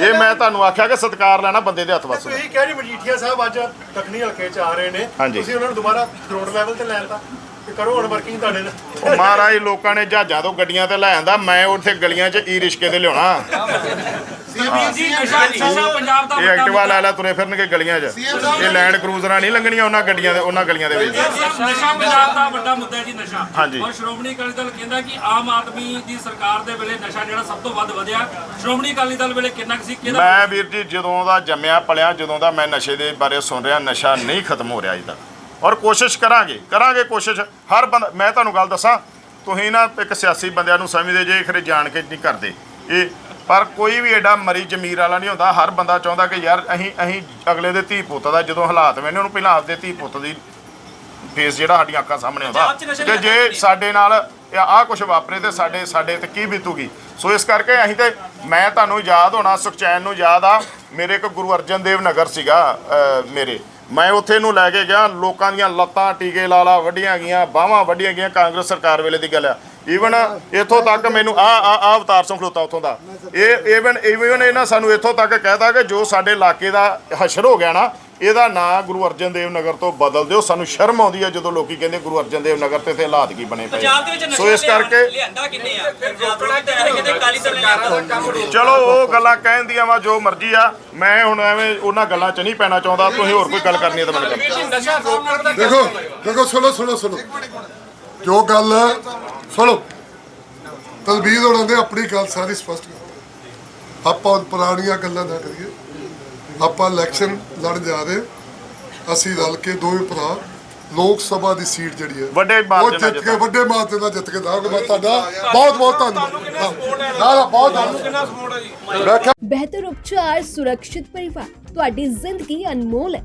ਇਹ ਮੈਂ ਤੁਹਾਨੂੰ ਆਖਿਆ ਕਿ ਸਤਕਾਰ ਲੈਣਾ ਬੰਦੇ ਦੇ ਹੱਥ ਵੱਸ ਹੁੰਦਾ ਤੁਸੀਂ ਕਹਿ ਰਹੇ ਮਜੀਠੀਆ ਸਾਹਿਬ ਅੱਜ ਦੱਖਣੀ ਹਲਕੇ ਚ ਆ ਰਹੇ ਨੇ। ਹਾਂਜੀ। ਤੁਸੀਂ ਉਹਨਾਂ ਨੂੰ ਦੁਬਾਰਾ ਗਰਾਊਂਡ ਲੈਵਲ ਤੇ ਲੈਣ ਤਾਂ ਤੇ ਕਰੋ ਹੁਣ ਵਰਕਿੰਗ ਤੁਹਾਡੇ ਨਾਲ। ਮਹਾਰਾਜ ਲੋਕਾਂ ਨੇ ਜਹਾਜ਼ਾਂ ਤੋਂ ਗੱਡੀਆਂ ਤੇ ਲੈ ਆਂਦਾ ਮੈਂ ਉੱਥੇ ਗਲੀਆਂ 'ਚ ਈ ਰਿਸ਼ਕੇ ਤੇ ਲਿਆਉਣਾ। ਤਲਵੀਰ ਜੀ ਨਸ਼ਾ ਨਸ਼ਾ ਪੰਜਾਬ ਦਾ ਇਹ ਐਕਟਿਵਾ ਲੈ ਲੈ ਤੁਰੇ ਫਿਰਨਗੇ ਗਲੀਆਂ 'ਚ। ਇਹ ਲੈਂਡ ਕਰੂਜ਼ਰਾਂ ਨਹੀਂ ਲੰਘਣੀਆਂ ਉਹਨਾਂ ਗੱਡੀਆਂ ਦੇ ਉਹਨਾਂ ਗਲੀਆਂ ਦੇ ਵਿੱਚ। ਨਸ਼ਾ ਪੰਜਾਬ ਦਾ ਵੱਡਾ ਮੁੱਦਾ ਹੈ ਜੀ ਨਸ਼ਾ। ਹਾਂਜੀ। ਔਰ ਸ਼੍ਰੋਮਣੀ ਅਕਾਲੀ ਦਲ ਕਹਿੰਦਾ ਕਿ ਆਮ ਆਦਮੀ ਦੀ ਸਰਕਾਰ ਦੇ ਵੇਲੇ ਨਸ਼ਾ ਜਿਹੜਾ ਸਭ ਤੋਂ ਵੱਧ ਵਧਿਆ। ਸ਼੍ਰੋਮਣੀ ਅਕਾਲੀ ਦਲ ਵੇਲੇ ਕਿੰਨਾ ਕੁ ਸੀ ਕਿਹਦਾ? ਮੈਂ ਵੀਰ ਜੀ ਜਦੋਂ ਦਾ ਜੰਮਿਆ ਪਲਿਆ ਜਦੋਂ ਦਾ ਮੈਂ ਨਸ਼ੇ ਦੇ ਬਾਰੇ ਸੁਣ ਰਿਹਾ ਨਸ਼ਾ ਨਹੀਂ ਖਤਮ ਹੋ ਰਿਹਾ ਅਜੇ ਤੱਕ। ਔਰ ਕੋਸ਼ਿਸ਼ ਕਰਾਂਗੇ ਕਰਾਂਗੇ ਕੋਸ਼ਿਸ਼। ਹਰ ਬੰਦਾ ਮੈਂ ਤੁਹਾਨੂੰ ਗੱਲ ਦੱਸਾਂ ਤੁਸੀਂ ਨਾ ਇੱਕ ਸਿਆਸੀ ਬੰਦਿਆਂ ਨੂੰ ਸਮਝਦੇ ਜੇ ਖਰੇ ਜਾਣ ਕੇ ਨਹੀਂ ਕਰਦੇ। ਇਹ ਪਰ ਕੋਈ ਵੀ ਐਡਾ ਮਰੀ ਜ਼ਮੀਰ ਵਾਲਾ ਨਹੀਂ ਹੁੰਦਾ। ਹਰ ਬੰਦਾ ਚਾਹੁੰਦਾ ਕਿ ਯਾਰ ਅਸੀਂ ਅਸੀਂ ਅਗਲੇ ਦੇ ਧੀ ਪੁੱਤ ਦਾ ਜਦੋਂ ਹਾਲਾਤ ਵੇਨੇ ਉਹਨੂੰ ਪਹਿਲਾਂ ਆਪਦੇ ਧੀ ਪੁੱਤ ਦੀ ਫੇਸ ਜਿਹੜਾ ਸਾਡੀਆਂ ਅੱਖਾਂ ਸਾਹਮਣੇ ਆਉਂਦਾ। ਤੇ ਜੇ ਸਾਡੇ ਨਾਲ ਆਹ ਕੁਝ ਵਾਪਰੇ ਤੇ ਸਾਡੇ ਸਾਡੇ ਤੇ ਕੀ ਬੀਤੂਗੀ? ਸੋ ਇਸ ਕਰਕੇ ਅਸੀਂ ਤੇ ਮੈਂ ਤੁਹਾਨੂੰ ਯਾਦ ਹੋਣਾ ਸੁਖਚੈਨ ਨੂੰ ਯਾਦ ਆ ਮੇਰੇ ਇੱਕ ਗੁਰੂ ਅਰਜਨ ਦੇਵ ਨਗਰ ਸੀਗਾ ਮੇਰੇ। ਮੈਂ ਉੱਥੇ ਨੂੰ ਲੈ ਕੇ ਗਿਆ ਲੋਕਾਂ ਦੀਆਂ ਲੱਤਾਂ ਟੀਕੇ ਲਾ ਲਾ ਵੱਡੀਆਂ ਗਈਆਂ ਬਾਹਾਂ ਵੱਡੀਆਂ ਗਈਆਂ ਕਾਂਗਰਸ ਸਰਕਾਰ ਵੇਲੇ ਦੀ ਗੱਲ ਆ। ਈਵਨ ਇੱਥੋਂ ਤੱਕ ਮੈਨੂੰ ਆ ਆ ਆ ਅਵਤਾਰ ਸਿੰਘ ਖਲੋਤਾ ਉੱਥੋਂ ਦਾ। ਇਹ ਈਵਨ ਈਵਨ ਇਹਨਾਂ ਸਾਨੂੰ ਇੱਥੋਂ ਤੱਕ ਕਹਿਤਾ ਕਿ ਜੋ ਸਾਡੇ ਇਲਾਕੇ ਦਾ ਹਸ਼ਰ ਹੋ ਗਿਆ ਨਾ ਇਹਦਾ ਨਾਂ ਗੁਰੂ ਅਰਜਨ ਦੇਵ ਨਗਰ ਤੋਂ ਬਦਲ ਦਿਓ। ਸਾਨੂੰ ਸ਼ਰਮ ਆਉਂਦੀ ਹੈ ਜਦੋਂ ਲੋਕੀ ਕਹਿੰਦੇ ਗੁਰੂ ਅਰਜਨ ਦੇਵ ਨਗਰ ਤੇ ਤੇ ਹਾਲਾਤ ਕੀ ਬਣੇ ਪਏ। ਸੋ ਇਸ ਕਰਕੇ ਚਲੋ ਉਹ ਗੱਲਾਂ ਕਹਿਣ ਦੀਆਂ ਵਾ ਜੋ ਮਰਜ਼ੀ ਆ। ਮੈਂ ਹੁਣ ਐਵੇਂ ਉਹਨਾਂ ਗੱਲਾਂ 'ਚ ਨਹੀਂ ਪੈਣਾ ਚਾਹੁੰਦਾ। ਤੁਸੀਂ ਹੋਰ ਕੋਈ ਗੱਲ ਕਰਨੀ ਹੈ ਤਾਂ ਮੈਨੂੰ ਦੇਖੋ ਦੇਖੋ ਸੁਣੋ ਸੁਣੋ ਸੁਣੋ। ਜੋ ਗੱਲ ਸੁਣੋ। ਤਲਬੀਰ ਹੋਣਾ ਨੇ ਆਪਣੀ ਗੱਲ ਸਾਰੀ ਸਪਸ਼ਟ ਕਰ ਆਪਾਂ ਪੁਰਾਣੀਆਂ ਗੱਲਾਂ ਨਾ ਕਰੀਏ। ਆਪਾਂ ਇਲੈਕਸ਼ਨ ਲੜ ਜਾ ਰਹੇ ਅਸੀਂ ਰਲ ਕੇ ਦੋਵੇਂ ਭਰਾ ਲੋਕ ਸਭਾ ਦੀ ਸੀਟ ਜਿਹੜੀ ਹੈ ਵੱਡੇ ਉਹ ਜਿੱਤ ਕੇ ਵੱਡੇ ਮਾਰਜਨ ਨਾਲ ਜਿੱਤ ਕੇ ਦਾਂਗੇ ਮੈਂ ਤੁਹਾਡਾ ਬਹੁਤ ਬਹੁਤ ਧੰਨਵਾਦ। ਨਾ ਨਾ ਬਹੁਤ ਧੰਨਵਾਦ। ਕਿੰਨਾ ਸਪੋਰਟ ਹੈ ਜੀ? ਮੈਂ ਕਿਹਾ ਬਿਹਤਰ ਉਪਚਾਰ ਸੁਰੱਖਿਅਤ ਪਰਿਵਾਰ। ਤੁਹਾਡੀ ਜ਼ਿੰਦਗੀ ਅਨਮੋਲ ਹੈ।